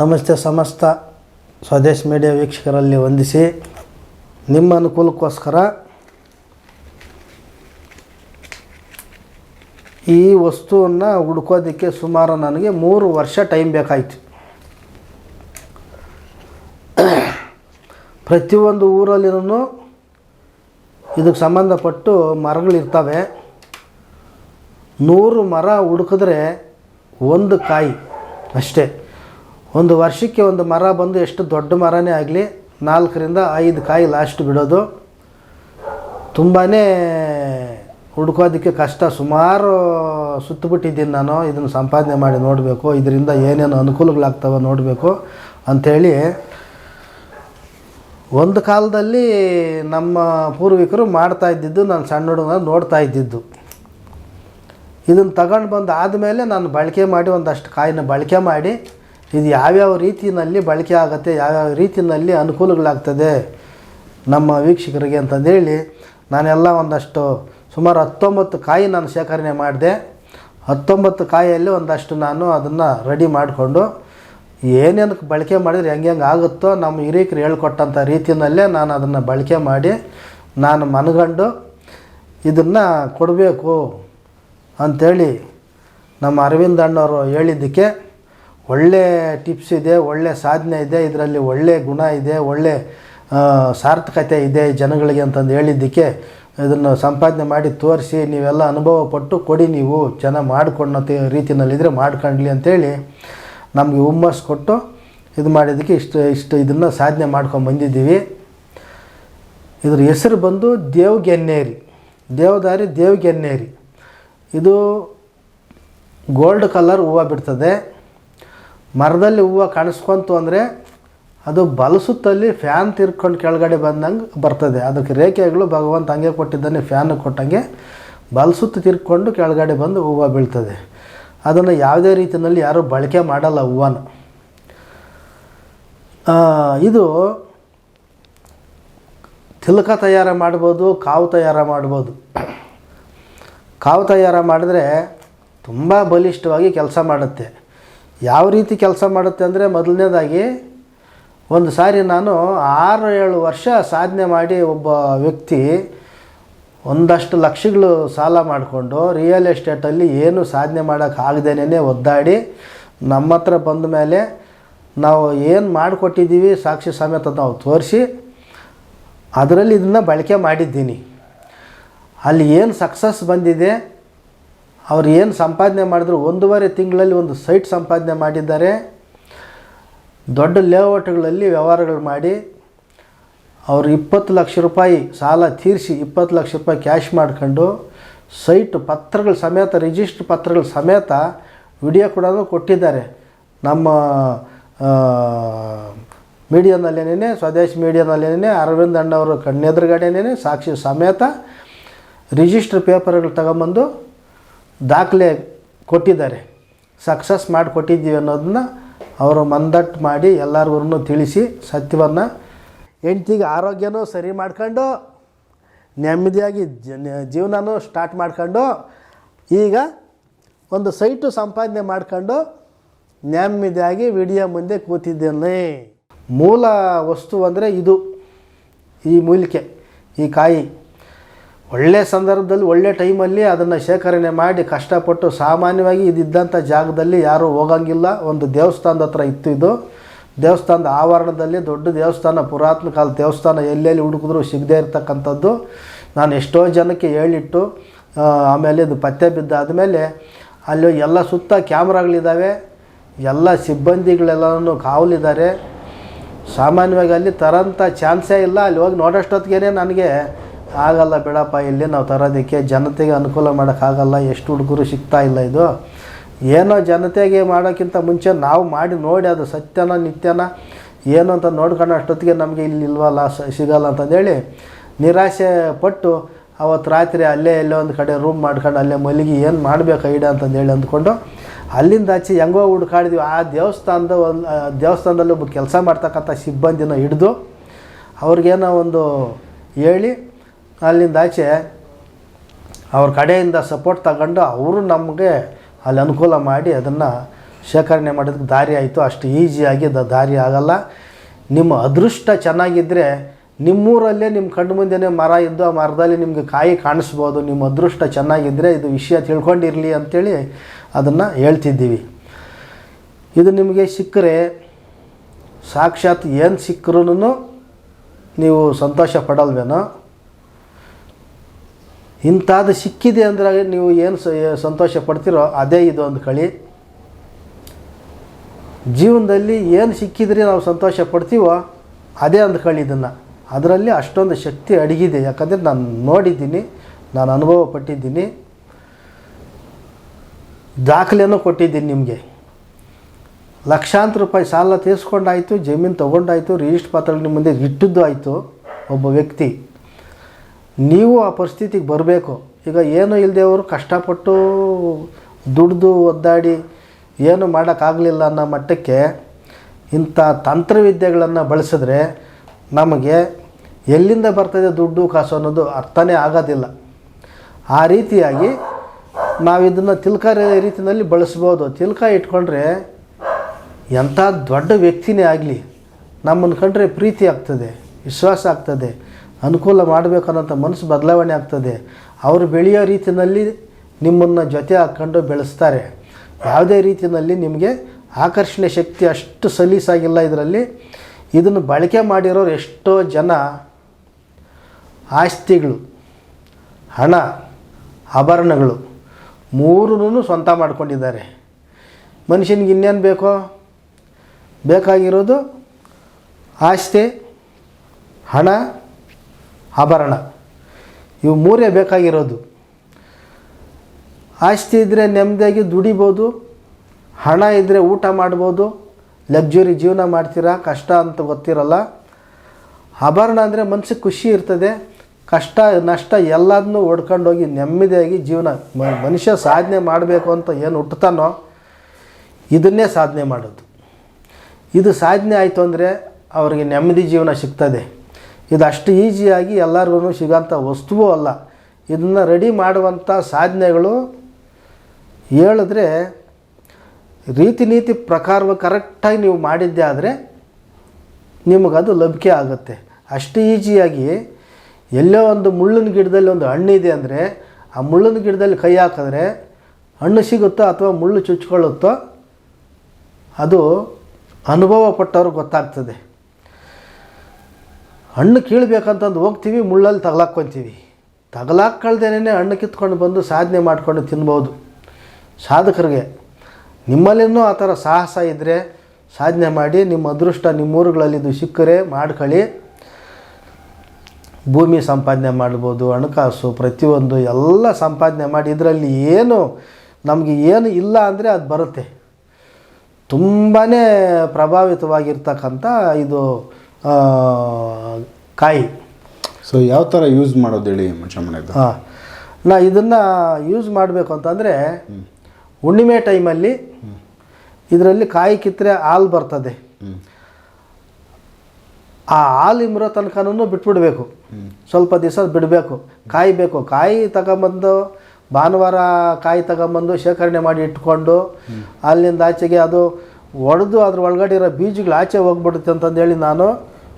ನಮಸ್ತೆ ಸಮಸ್ತ ಸ್ವದೇಶ್ ಮೀಡಿಯಾ ವೀಕ್ಷಕರಲ್ಲಿ ವಂದಿಸಿ ನಿಮ್ಮ ಅನುಕೂಲಕ್ಕೋಸ್ಕರ ಈ ವಸ್ತುವನ್ನು ಹುಡ್ಕೋದಕ್ಕೆ ಸುಮಾರು ನನಗೆ ಮೂರು ವರ್ಷ ಟೈಮ್ ಬೇಕಾಯಿತು. ಪ್ರತಿಯೊಂದು ಊರಲ್ಲಿನೂ ಇದಕ್ಕೆ ಸಂಬಂಧಪಟ್ಟು ಮರಗಳಿರ್ತವೆ ನೂರು ಮರ ಹುಡುಕಿದ್ರೆ ಒಂದು ಕಾಯಿ ಅಷ್ಟೇ. ಒಂದು ವರ್ಷಕ್ಕೆ ಒಂದು ಮರ ಬಂದು ಎಷ್ಟು ದೊಡ್ಡ ಮರನೇ ಆಗಲಿ, ನಾಲ್ಕರಿಂದ ಐದು ಕಾಯಿ ಲಾಸ್ಟ್ ಬಿಡೋದು. ತುಂಬಾ ಹುಡ್ಕೋದಕ್ಕೆ ಕಷ್ಟ. ಸುಮಾರು ಸುತ್ತಬಿಟ್ಟಿದ್ದೀನಿ ನಾನು, ಇದನ್ನು ಸಂಪಾದನೆ ಮಾಡಿ ನೋಡಬೇಕು, ಇದರಿಂದ ಏನೇನು ಅನುಕೂಲಗಳಾಗ್ತವೆ ನೋಡಬೇಕು ಅಂಥೇಳಿ ಒಂದು ಕಾಲದಲ್ಲಿ ನಮ್ಮ ಪೂರ್ವಿಕರು ಮಾಡ್ತಾ ಇದ್ದಿದ್ದು ನಾನು ಸಣ್ಣ ಹುಡುಗನ ನೋಡ್ತಾ ಇದ್ದಿದ್ದು. ಇದನ್ನು ತಗೊಂಡು ಬಂದು ಆದಮೇಲೆ ನಾನು ಬಳಕೆ ಮಾಡಿ ಒಂದಷ್ಟು ಕಾಯಿನ ಬಳಕೆ ಮಾಡಿ ಇದು ಯಾವ್ಯಾವ ರೀತಿಯಲ್ಲಿ ಬಳಕೆ ಆಗುತ್ತೆ, ಯಾವ್ಯಾವ ರೀತಿಯಲ್ಲಿ ಅನುಕೂಲಗಳಾಗ್ತದೆ ನಮ್ಮ ವೀಕ್ಷಕರಿಗೆ ಅಂತಂದೇಳಿ ನಾನೆಲ್ಲ ಒಂದಷ್ಟು ಸುಮಾರು ಹತ್ತೊಂಬತ್ತು ಕಾಯಿ ನಾನು ಶೇಖರಣೆ ಮಾಡಿದೆ. ಹತ್ತೊಂಬತ್ತು ಕಾಯಿಯಲ್ಲಿ ಒಂದಷ್ಟು ನಾನು ಅದನ್ನು ರೆಡಿ ಮಾಡಿಕೊಂಡು ಏನೇನು ಬಳಕೆ ಮಾಡಿದರೆ ಹೆಂಗೆ ಹೆಂಗೆ ಆಗುತ್ತೋ ನಮ್ಮ ಹಿರಿಯಕರು ಹೇಳ್ಕೊಟ್ಟಂಥ ರೀತಿಯಲ್ಲೇ ನಾನು ಅದನ್ನು ಬಳಕೆ ಮಾಡಿ ನಾನು ಮನಗಂಡು ಇದನ್ನು ಕೊಡಬೇಕು ಅಂಥೇಳಿ ನಮ್ಮ ಅರವಿಂದ್ ಅಣ್ಣವರು ಹೇಳಿದ್ದಕ್ಕೆ ಒಳ್ಳೆ ಟಿಪ್ಸ್ ಇದೆ, ಒಳ್ಳೆ ಸಾಧನೆ ಇದೆ, ಇದರಲ್ಲಿ ಒಳ್ಳೆ ಗುಣ ಇದೆ, ಒಳ್ಳೆ ಸಾರ್ಥಕತೆ ಇದೆ ಜನಗಳಿಗೆ ಅಂತಂದು ಹೇಳಿದ್ದಕ್ಕೆ ಇದನ್ನು ಸಂಪಾದನೆ ಮಾಡಿ ತೋರಿಸಿ, ನೀವೆಲ್ಲ ಅನುಭವ ಪಟ್ಟು ಕೊಡಿ ನೀವು, ಜನ ಮಾಡ್ಕೊಂಡ ರೀತಿಯಲ್ಲಿದ್ದರೆ ಮಾಡ್ಕೊಂಡ್ಲಿ ಅಂತೇಳಿ ನಮಗೆ ಹುಮ್ಮಸ್ಸು ಕೊಟ್ಟು ಇದು ಮಾಡಿದ್ದಕ್ಕೆ ಇಷ್ಟು ಇಷ್ಟು ಇದನ್ನು ಸಾಧನೆ ಮಾಡ್ಕೊಂಡು ಬಂದಿದ್ದೀವಿ. ಇದ್ರ ಹೆಸರು ಬಂದು ದೇವ್ಗೆನ್ನೇರಿ. ದೇವದಾರಿ ದೇವ್ಗೆನ್ನೇರಿ. ಇದು ಗೋಲ್ಡ್ ಕಲರ್ ಹೂವು ಬಿಡ್ತದೆ. ಮರದಲ್ಲಿ ಹೂವು ಕಾಣಿಸ್ಕೊಂತು ಅಂದರೆ ಅದು ಬಲಸುತ್ತಲ್ಲಿ ಫ್ಯಾನ್ ತಿರ್ಕೊಂಡು ಕೆಳಗಡೆ ಬಂದಂಗೆ ಬರ್ತದೆ. ಅದಕ್ಕೆ ರೇಖೆಗಳು ಭಗವಂತ ಹಂಗೆ ಕೊಟ್ಟಿದ್ದಾನೆ ಫ್ಯಾನ್ ಕೊಟ್ಟಂಗೆ ಬಲಸುತ್ತ ತಿರ್ಕೊಂಡು ಕೆಳಗಡೆ ಬಂದು ಹೂವು ಬೀಳ್ತದೆ. ಅದನ್ನು ಯಾವುದೇ ರೀತಿಯಲ್ಲಿ ಯಾರೂ ಬಳಕೆ ಮಾಡಲ್ಲ ಹೂವನ. ಇದು ತಿಲಕ ತಯಾರು ಮಾಡ್ಬೋದು, ಕಾವು ತಯಾರು ಮಾಡ್ಬೋದು. ಕಾವು ತಯಾರು ಮಾಡಿದ್ರೆ ತುಂಬ ಬಲಿಷ್ಠವಾಗಿ ಕೆಲಸ ಮಾಡುತ್ತೆ. ಯಾವ ರೀತಿ ಕೆಲಸ ಮಾಡುತ್ತೆ ಅಂದರೆ ಮೊದಲನೇದಾಗಿ ಒಂದು ಸಾರಿ ನಾನು ಆರು ಏಳು ವರ್ಷ ಸಾಧನೆ ಮಾಡಿ ಒಬ್ಬ ವ್ಯಕ್ತಿ ಒಂದಷ್ಟು ಲಕ್ಷಗಳು ಸಾಲ ಮಾಡಿಕೊಂಡು ರಿಯಲ್ ಎಸ್ಟೇಟಲ್ಲಿ ಏನು ಸಾಧನೆ ಮಾಡೋಕ್ಕಾಗ್ದೇನೇ ಒದ್ದಾಡಿ ನಮ್ಮ ಹತ್ರ ಬಂದ ಮೇಲೆ ನಾವು ಏನು ಮಾಡಿಕೊಟ್ಟಿದ್ದೀವಿ ಸಾಕ್ಷಿ ಸಮೇತ ನಾವು ತೋರಿಸಿ ಅದರಲ್ಲಿ ಇದನ್ನು ಬಳಕೆ ಮಾಡಿದ್ದೀನಿ. ಅಲ್ಲಿ ಏನು ಸಕ್ಸಸ್ ಬಂದಿದೆ? ಅವ್ರು ಏನು ಸಂಪಾದನೆ ಮಾಡಿದ್ರು ಒಂದೂವರೆ ತಿಂಗಳಲ್ಲಿ ಒಂದು ಸೈಟ್ ಸಂಪಾದನೆ ಮಾಡಿದ್ದಾರೆ. ದೊಡ್ಡ ಲೇಔಟ್ಗಳಲ್ಲಿ ವ್ಯವಹಾರಗಳು ಮಾಡಿ ಅವರು ಇಪ್ಪತ್ತು ಲಕ್ಷ ರೂಪಾಯಿ ಸಾಲ ತೀರಿಸಿ ಇಪ್ಪತ್ತು ಲಕ್ಷ ರೂಪಾಯಿ ಕ್ಯಾಶ್ ಮಾಡ್ಕೊಂಡು ಸೈಟ್ ಪತ್ರಗಳ ಸಮೇತ, ರಿಜಿಸ್ಟ್ರ್ ಪತ್ರಗಳ ಸಮೇತ ವಿಡಿಯೋ ಕೂಡ ಕೊಟ್ಟಿದ್ದಾರೆ. ನಮ್ಮ ಮೀಡಿಯಾನಲ್ಲೇನೇ ಸ್ವದೇಶಿ ಮೀಡಿಯಾನಲ್ಲೇನೇ ಅರವಿಂದ್ ಅಣ್ಣವರು ಕಣ್ಣೆದುರುಗಡೆನೇ ಸಾಕ್ಷಿ ಸಮೇತ ರಿಜಿಸ್ಟ್ರ್ ಪೇಪರ್ಗಳು ತಗೊಂಬಂದು ದಾಖಲೆ ಕೊಟ್ಟಿದ್ದಾರೆ. ಸಕ್ಸಸ್ ಮಾಡಿಕೊಟ್ಟಿದ್ದೀವಿ ಅನ್ನೋದನ್ನ ಅವರು ಮಂದಟ್ಟು ಮಾಡಿ ಎಲ್ಲರಿಗೂ ತಿಳಿಸಿ ಸತ್ಯವನ್ನು. ಹೆಂಡ್ತಿಗೆ ಆರೋಗ್ಯನೂ ಸರಿ ಮಾಡ್ಕೊಂಡು, ನೆಮ್ಮದಿಯಾಗಿ ಜೀವನನೂ ಸ್ಟಾರ್ಟ್ ಮಾಡ್ಕೊಂಡು, ಈಗ ಒಂದು ಸೈಟು ಸಂಪಾದನೆ ಮಾಡ್ಕೊಂಡು ನೆಮ್ಮದಿಯಾಗಿ ವಿಡಿಯೋ ಮುಂದೆ ಕೂತಿದ್ದೇನೆ. ಮೂಲ ವಸ್ತು ಅಂದರೆ ಇದು, ಈ ಮೂಲಿಕೆ, ಈ ಕಾಯಿ. ಒಳ್ಳೆ ಸಂದರ್ಭದಲ್ಲಿ ಒಳ್ಳೆ ಟೈಮಲ್ಲಿ ಅದನ್ನು ಶೇಖರಣೆ ಮಾಡಿ ಕಷ್ಟಪಟ್ಟು ಸಾಮಾನ್ಯವಾಗಿ ಇದಿದ್ದಂಥ ಜಾಗದಲ್ಲಿ ಯಾರೂ ಹೋಗಂಗಿಲ್ಲ. ಒಂದು ದೇವಸ್ಥಾನದ ಹತ್ರ ಇತ್ತು ಇದು. ದೇವಸ್ಥಾನದ ಆವರಣದಲ್ಲಿ ದೊಡ್ಡ ದೇವಸ್ಥಾನ, ಪುರಾತನ ಕಾಲದ ದೇವಸ್ಥಾನ ಎಲ್ಲೆಲ್ಲಿ ಹುಡುಕಿದ್ರು ಸಿಗದೇ ಇರತಕ್ಕಂಥದ್ದು. ನಾನು ಎಷ್ಟೋ ಜನಕ್ಕೆ ಹೇಳಿಟ್ಟು ಆಮೇಲೆ ಇದು ಪತ್ತೆ ಬಿದ್ದಾದಮೇಲೆ ಅಲ್ಲಿ ಎಲ್ಲ ಸುತ್ತ ಕ್ಯಾಮ್ರಾಗಳಿದ್ದಾವೆ ಎಲ್ಲ ಸಿಬ್ಬಂದಿಗಳೆಲ್ಲನೂ ಕಾವಲಿದ್ದಾರೆ. ಸಾಮಾನ್ಯವಾಗಿ ಅಲ್ಲಿ ತರೋಂಥ ಚಾನ್ಸೇ ಇಲ್ಲ. ಅಲ್ಲಿ ಹೋಗಿ ನೋಡೋಷ್ಟೊತ್ತಿಗೆ ನನಗೆ ಆಗಲ್ಲ ಬೇಡಪ್ಪ, ಇಲ್ಲಿ ನಾವು ತರೋದಕ್ಕೆ ಜನತೆಗೆ ಅನುಕೂಲ ಮಾಡೋಕ್ಕಾಗಲ್ಲ ಎಷ್ಟು ಹುಡುಗರು ಸಿಗ್ತಾ ಇಲ್ಲ ಇದು. ಏನೋ ಜನತೆಗೆ ಮಾಡೋಕ್ಕಿಂತ ಮುಂಚೆ ನಾವು ಮಾಡಿ ನೋಡಿ ಅದು ಸತ್ಯನ ನಿತ್ಯನ ಏನು ಅಂತ ನೋಡ್ಕೊಂಡು ಅಷ್ಟೊತ್ತಿಗೆ ನಮಗೆ ಇಲ್ಲಿ ಇಲ್ವಲ್ಲ ಸಿಗಲ್ಲ ಅಂತಂದೇಳಿ ನಿರಾಶೆ ಪಟ್ಟು ಅವತ್ತು ರಾತ್ರಿ ಅಲ್ಲೇ ಎಲ್ಲೋ ಒಂದು ಕಡೆ ರೂಮ್ ಮಾಡ್ಕೊಂಡು ಅಲ್ಲೇ ಮಲಗಿ ಏನು ಮಾಡಬೇಕು ಐಡ ಅಂತಂದೇಳಿ ಅಂದ್ಕೊಂಡು ಅಲ್ಲಿಂದ ಆಚೆ ಹೆಂಗೋ ಹುಡ್ಕಾಡಿದ್ವಿ. ಆ ದೇವಸ್ಥಾನದ ಒಂದು ದೇವಸ್ಥಾನದಲ್ಲಿ ಒಬ್ಬ ಕೆಲಸ ಮಾಡ್ತಕ್ಕಂಥ ಸಿಬ್ಬಂದಿನ ಹಿಡಿದು ಅವ್ರಿಗೇನೋ ಒಂದು ಹೇಳಿ ಅಲ್ಲಿಂದ ಆಚೆ ಅವ್ರ ಕಡೆಯಿಂದ ಸಪೋರ್ಟ್ ತಗೊಂಡು ಅವರು ನಮಗೆ ಅಲ್ಲಿ ಅನುಕೂಲ ಮಾಡಿ ಅದನ್ನು ಶೇಖರಣೆ ಮಾಡೋದಕ್ಕೆ ದಾರಿ ಆಯಿತು. ಅಷ್ಟು ಈಸಿಯಾಗಿ ದ ದಾರಿ ಆಗಲ್ಲ. ನಿಮ್ಮ ಅದೃಷ್ಟ ಚೆನ್ನಾಗಿದ್ದರೆ ನಿಮ್ಮೂರಲ್ಲೇ ನಿಮ್ಮ ಕಣ್ಣು ಮುಂದೆನೇ ಮರ ಇದ್ದು ಆ ಮರದಲ್ಲಿ ನಿಮಗೆ ಕಾಯಿ ಕಾಣಿಸ್ಬೋದು. ನಿಮ್ಮ ಅದೃಷ್ಟ ಚೆನ್ನಾಗಿದ್ದರೆ ಇದು ವಿಷಯ ತಿಳ್ಕೊಂಡಿರಲಿ ಅಂಥೇಳಿ ಅದನ್ನು ಹೇಳ್ತಿದ್ದೀವಿ. ಇದು ನಿಮಗೆ ಸಿಕ್ಕರೆ ಸಾಕ್ಷಾತ್ ಏನು ಸಿಕ್ಕರೂ ನೀವು ಸಂತೋಷ ಪಡಲ್ವೇನೋ? ಇಂಥದ್ದು ಸಿಕ್ಕಿದೆ ಅಂದರೆ ನೀವು ಏನು ಸಂತೋಷ ಪಡ್ತೀರೋ ಅದೇ ಇದು ಒಂದು ಕಳಿ. ಜೀವನದಲ್ಲಿ ಏನು ಸಿಕ್ಕಿದ್ರೆ ನಾವು ಸಂತೋಷ ಪಡ್ತೀವೋ ಅದೇ ಒಂದು ಕಳಿ ಇದನ್ನು. ಅದರಲ್ಲಿ ಅಷ್ಟೊಂದು ಶಕ್ತಿ ಅಡಗಿದೆ. ಯಾಕಂದರೆ ನಾನು ನೋಡಿದ್ದೀನಿ, ನಾನು ಅನುಭವ ಪಟ್ಟಿದ್ದೀನಿ ದಾಖಲೆಯನ್ನು ಕೊಟ್ಟಿದ್ದೀನಿ ನಿಮಗೆ. ಲಕ್ಷಾಂತರ ರೂಪಾಯಿ ಸಾಲ ತೀರಿಸ್ಕೊಂಡಾಯಿತು, ಜಮೀನು ತೊಗೊಂಡಾಯಿತು ರಿಜಿಸ್ಟ್ರ್ ನಿಮ್ಮ ಮುಂದೆ ಇಟ್ಟಿದ್ದು ಆಯಿತು ಒಬ್ಬ ವ್ಯಕ್ತಿ. ನೀವು ಆ ಪರಿಸ್ಥಿತಿಗೆ ಬರಬೇಕು. ಈಗ ಏನು ಇಲ್ಲದೆಯವರು ಕಷ್ಟಪಟ್ಟು ದುಡ್ದು ಒದ್ದಾಡಿ ಏನು ಮಾಡೋಕ್ಕಾಗಲಿಲ್ಲ ಅನ್ನೋ ಮಟ್ಟಕ್ಕೆ ಇಂಥ ತಂತ್ರವಿದ್ಯೆಗಳನ್ನು ಬಳಸಿದ್ರೆ ನಮಗೆ ಎಲ್ಲಿಂದ ಬರ್ತದೆ ದುಡ್ಡು ಕಾಸು ಅನ್ನೋದು ಅರ್ಥನೇ ಆಗೋದಿಲ್ಲ. ಆ ರೀತಿಯಾಗಿ ನಾವು ಇದನ್ನು ತಿಲ್ಕ ರೀತಿಯಲ್ಲಿ ಬಳಸ್ಬೋದು. ತಿಲ್ಕ ಇಟ್ಕೊಂಡ್ರೆ ಎಂಥ ದೊಡ್ಡ ವ್ಯಕ್ತಿನೇ ಆಗಲಿ ನಮ್ಮನ್ನು ಕಂಡ್ರೆ ಪ್ರೀತಿ ಆಗ್ತದೆ, ವಿಶ್ವಾಸ ಆಗ್ತದೆ. ಅನುಕೂಲ ಮಾಡಬೇಕನ್ನೋಂಥ ಮನಸ್ಸು ಬದಲಾವಣೆ ಆಗ್ತದೆ. ಅವರು ಬೆಳೆಯೋ ರೀತಿಯಲ್ಲಿ ನಿಮ್ಮನ್ನು ಜೊತೆ ಹಾಕ್ಕೊಂಡು ಬೆಳೆಸ್ತಾರೆ. ಯಾವುದೇ ರೀತಿಯಲ್ಲಿ ನಿಮಗೆ ಆಕರ್ಷಣೆ ಶಕ್ತಿ ಅಷ್ಟು ಸಲೀಸಾಗಿಲ್ಲ ಇದರಲ್ಲಿ. ಇದನ್ನು ಬಳಕೆ ಮಾಡಿರೋರು ಎಷ್ಟೋ ಜನ ಆಸ್ತಿಗಳು, ಹಣ, ಆಭರಣಗಳು ಮೂರನ್ನೂ ಸ್ವಂತ ಮಾಡ್ಕೊಂಡಿದ್ದಾರೆ. ಮನುಷ್ಯನಿಗೆ ಇನ್ನೇನು ಬೇಕೋ? ಬೇಕಾಗಿರೋದು ಆಸ್ತಿ, ಹಣ ಆಭರಣ. ಇವು ಮೂರೇ ಬೇಕಾಗಿರೋದು. ಆಸ್ತಿ ಇದ್ದರೆ ನೆಮ್ಮದಿಯಾಗಿ ದುಡಿಬೋದು, ಹಣ ಇದ್ದರೆ ಊಟ ಮಾಡ್ಬೋದು, ಲಕ್ಸುರಿ ಜೀವನ ಮಾಡ್ತೀರಾ, ಕಷ್ಟ ಅಂತ ಗೊತ್ತಿರಲ್ಲ. ಆಭರಣ ಅಂದರೆ ಮನಸ್ಸಿಗೆ ಖುಷಿ ಇರ್ತದೆ, ಕಷ್ಟ, ನಷ್ಟ ಎಲ್ಲದನ್ನೂ ಹೊಡ್ಕೊಂಡೋಗಿ ನೆಮ್ಮದಿಯಾಗಿ ಜೀವನ ಮನುಷ್ಯ ಸಾಧನೆ ಮಾಡಬೇಕು ಅಂತ ಏನು ಹುಟ್ಟುತ್ತಾನೋ, ಇದನ್ನೇ ಸಾಧನೆ ಮಾಡೋದು. ಇದು ಸಾಧನೆ ಆಯಿತು ಅಂದರೆ ಅವರಿಗೆ ನೆಮ್ಮದಿ ಜೀವನ ಸಿಗ್ತದೆ. ಇದು ಅಷ್ಟು ಈಸಿಯಾಗಿ ಎಲ್ಲರಿಗೂ ಸಿಗೋಂಥ ವಸ್ತುವೂ ಅಲ್ಲ. ಇದನ್ನು ರೆಡಿ ಮಾಡುವಂಥ ಸಾಧನೆಗಳು ಹೇಳಿದ್ರೆ ರೀತಿ ನೀತಿ ಪ್ರಕಾರ ಕರೆಕ್ಟಾಗಿ ನೀವು ಮಾಡಿದ್ದೆ ಆದರೆ ನಿಮಗದು ಲಭಿಕೆ ಆಗುತ್ತೆ. ಅಷ್ಟು ಈಸಿಯಾಗಿ ಎಲ್ಲೋ ಒಂದು ಮುಳ್ಳಿನ ಗಿಡದಲ್ಲಿ ಒಂದು ಹಣ್ಣಿದೆ ಅಂದರೆ ಆ ಮುಳ್ಳಿನ ಗಿಡದಲ್ಲಿ ಕೈ ಹಾಕಿದ್ರೆ ಹಣ್ಣು ಸಿಗುತ್ತೋ ಅಥವಾ ಮುಳ್ಳು ಚುಚ್ಕೊಳ್ಳುತ್ತೋ ಅದು ಅನುಭವ ಪಟ್ಟವ್ರಿಗೆ ಗೊತ್ತಾಗ್ತದೆ. ಹಣ್ಣು ಕೀಳ್ಬೇಕಂತಂದು ಹೋಗ್ತೀವಿ, ಮುಳ್ಳಲ್ಲಿ ತಗಲಾಕ್ಕೊತೀವಿ ತಗಲಾಕ್ಕಳ್ದೇನೆ ಹಣ್ಣು ಕಿತ್ಕೊಂಡು ಬಂದು ಸಾಧನೆ ಮಾಡ್ಕೊಂಡು ತಿನ್ಬೋದು. ಸಾಧಕರಿಗೆ ನಿಮ್ಮಲ್ಲಿನೂ ಆ ಥರ ಸಾಹಸ ಇದ್ದರೆ ಸಾಧನೆ ಮಾಡಿ, ನಿಮ್ಮ ಅದೃಷ್ಟ ನಿಮ್ಮೂರುಗಳಲ್ಲಿ ಇದು ಸಿಕ್ಕರೆ ಮಾಡ್ಕೊಳ್ಳಿ. ಭೂಮಿ ಸಂಪಾದನೆ ಮಾಡ್ಬೋದು, ಹಣಕಾಸು, ಪ್ರತಿಯೊಂದು ಎಲ್ಲ ಸಂಪಾದನೆ ಮಾಡಿ, ಇದರಲ್ಲಿ ಏನು ನಮಗೆ ಏನು ಇಲ್ಲ ಅಂದರೆ ಅದು ಬರುತ್ತೆ. ತುಂಬಾ ಪ್ರಭಾವಿತವಾಗಿರ್ತಕ್ಕಂಥ ಇದು ಕಾಯಿ. ಸೊ ಯಾವ ಥರ ಯೂಸ್ ಮಾಡೋದು ಹೇಳಿ ಮಂಚಮ್ಮನ ಹಾಂ. ನಾ ಇದನ್ನು ಯೂಸ್ ಮಾಡಬೇಕು ಅಂತಂದರೆ ಹುಣ್ಣಿಮೆ ಟೈಮಲ್ಲಿ ಇದರಲ್ಲಿ ಕಾಯಿ ಕಿತ್ತರೆ ಹಾಲು ಬರ್ತದೆ. ಆ ಹಾಲು ಇಮ್ರೋ ತನಕನೂ ಬಿಟ್ಬಿಡ್ಬೇಕು. ಸ್ವಲ್ಪ ದಿವಸ ಬಿಡಬೇಕು. ಕಾಯಿ ಬೇಕು. ಕಾಯಿ ತಗೊಂಬಂದು ಭಾನುವಾರ ಕಾಯಿ ತಗೊಂಬಂದು ಶೇಖರಣೆ ಮಾಡಿ ಇಟ್ಕೊಂಡು ಅಲ್ಲಿಂದ ಆಚೆಗೆ ಅದು ಒಡೆದು ಅದ್ರ ಒಳಗಡೆ ಇರೋ ಬೀಜಗಳು ಆಚೆ ಹೋಗ್ಬಿಡುತ್ತೆ ಅಂತಂದೇಳಿ ನಾನು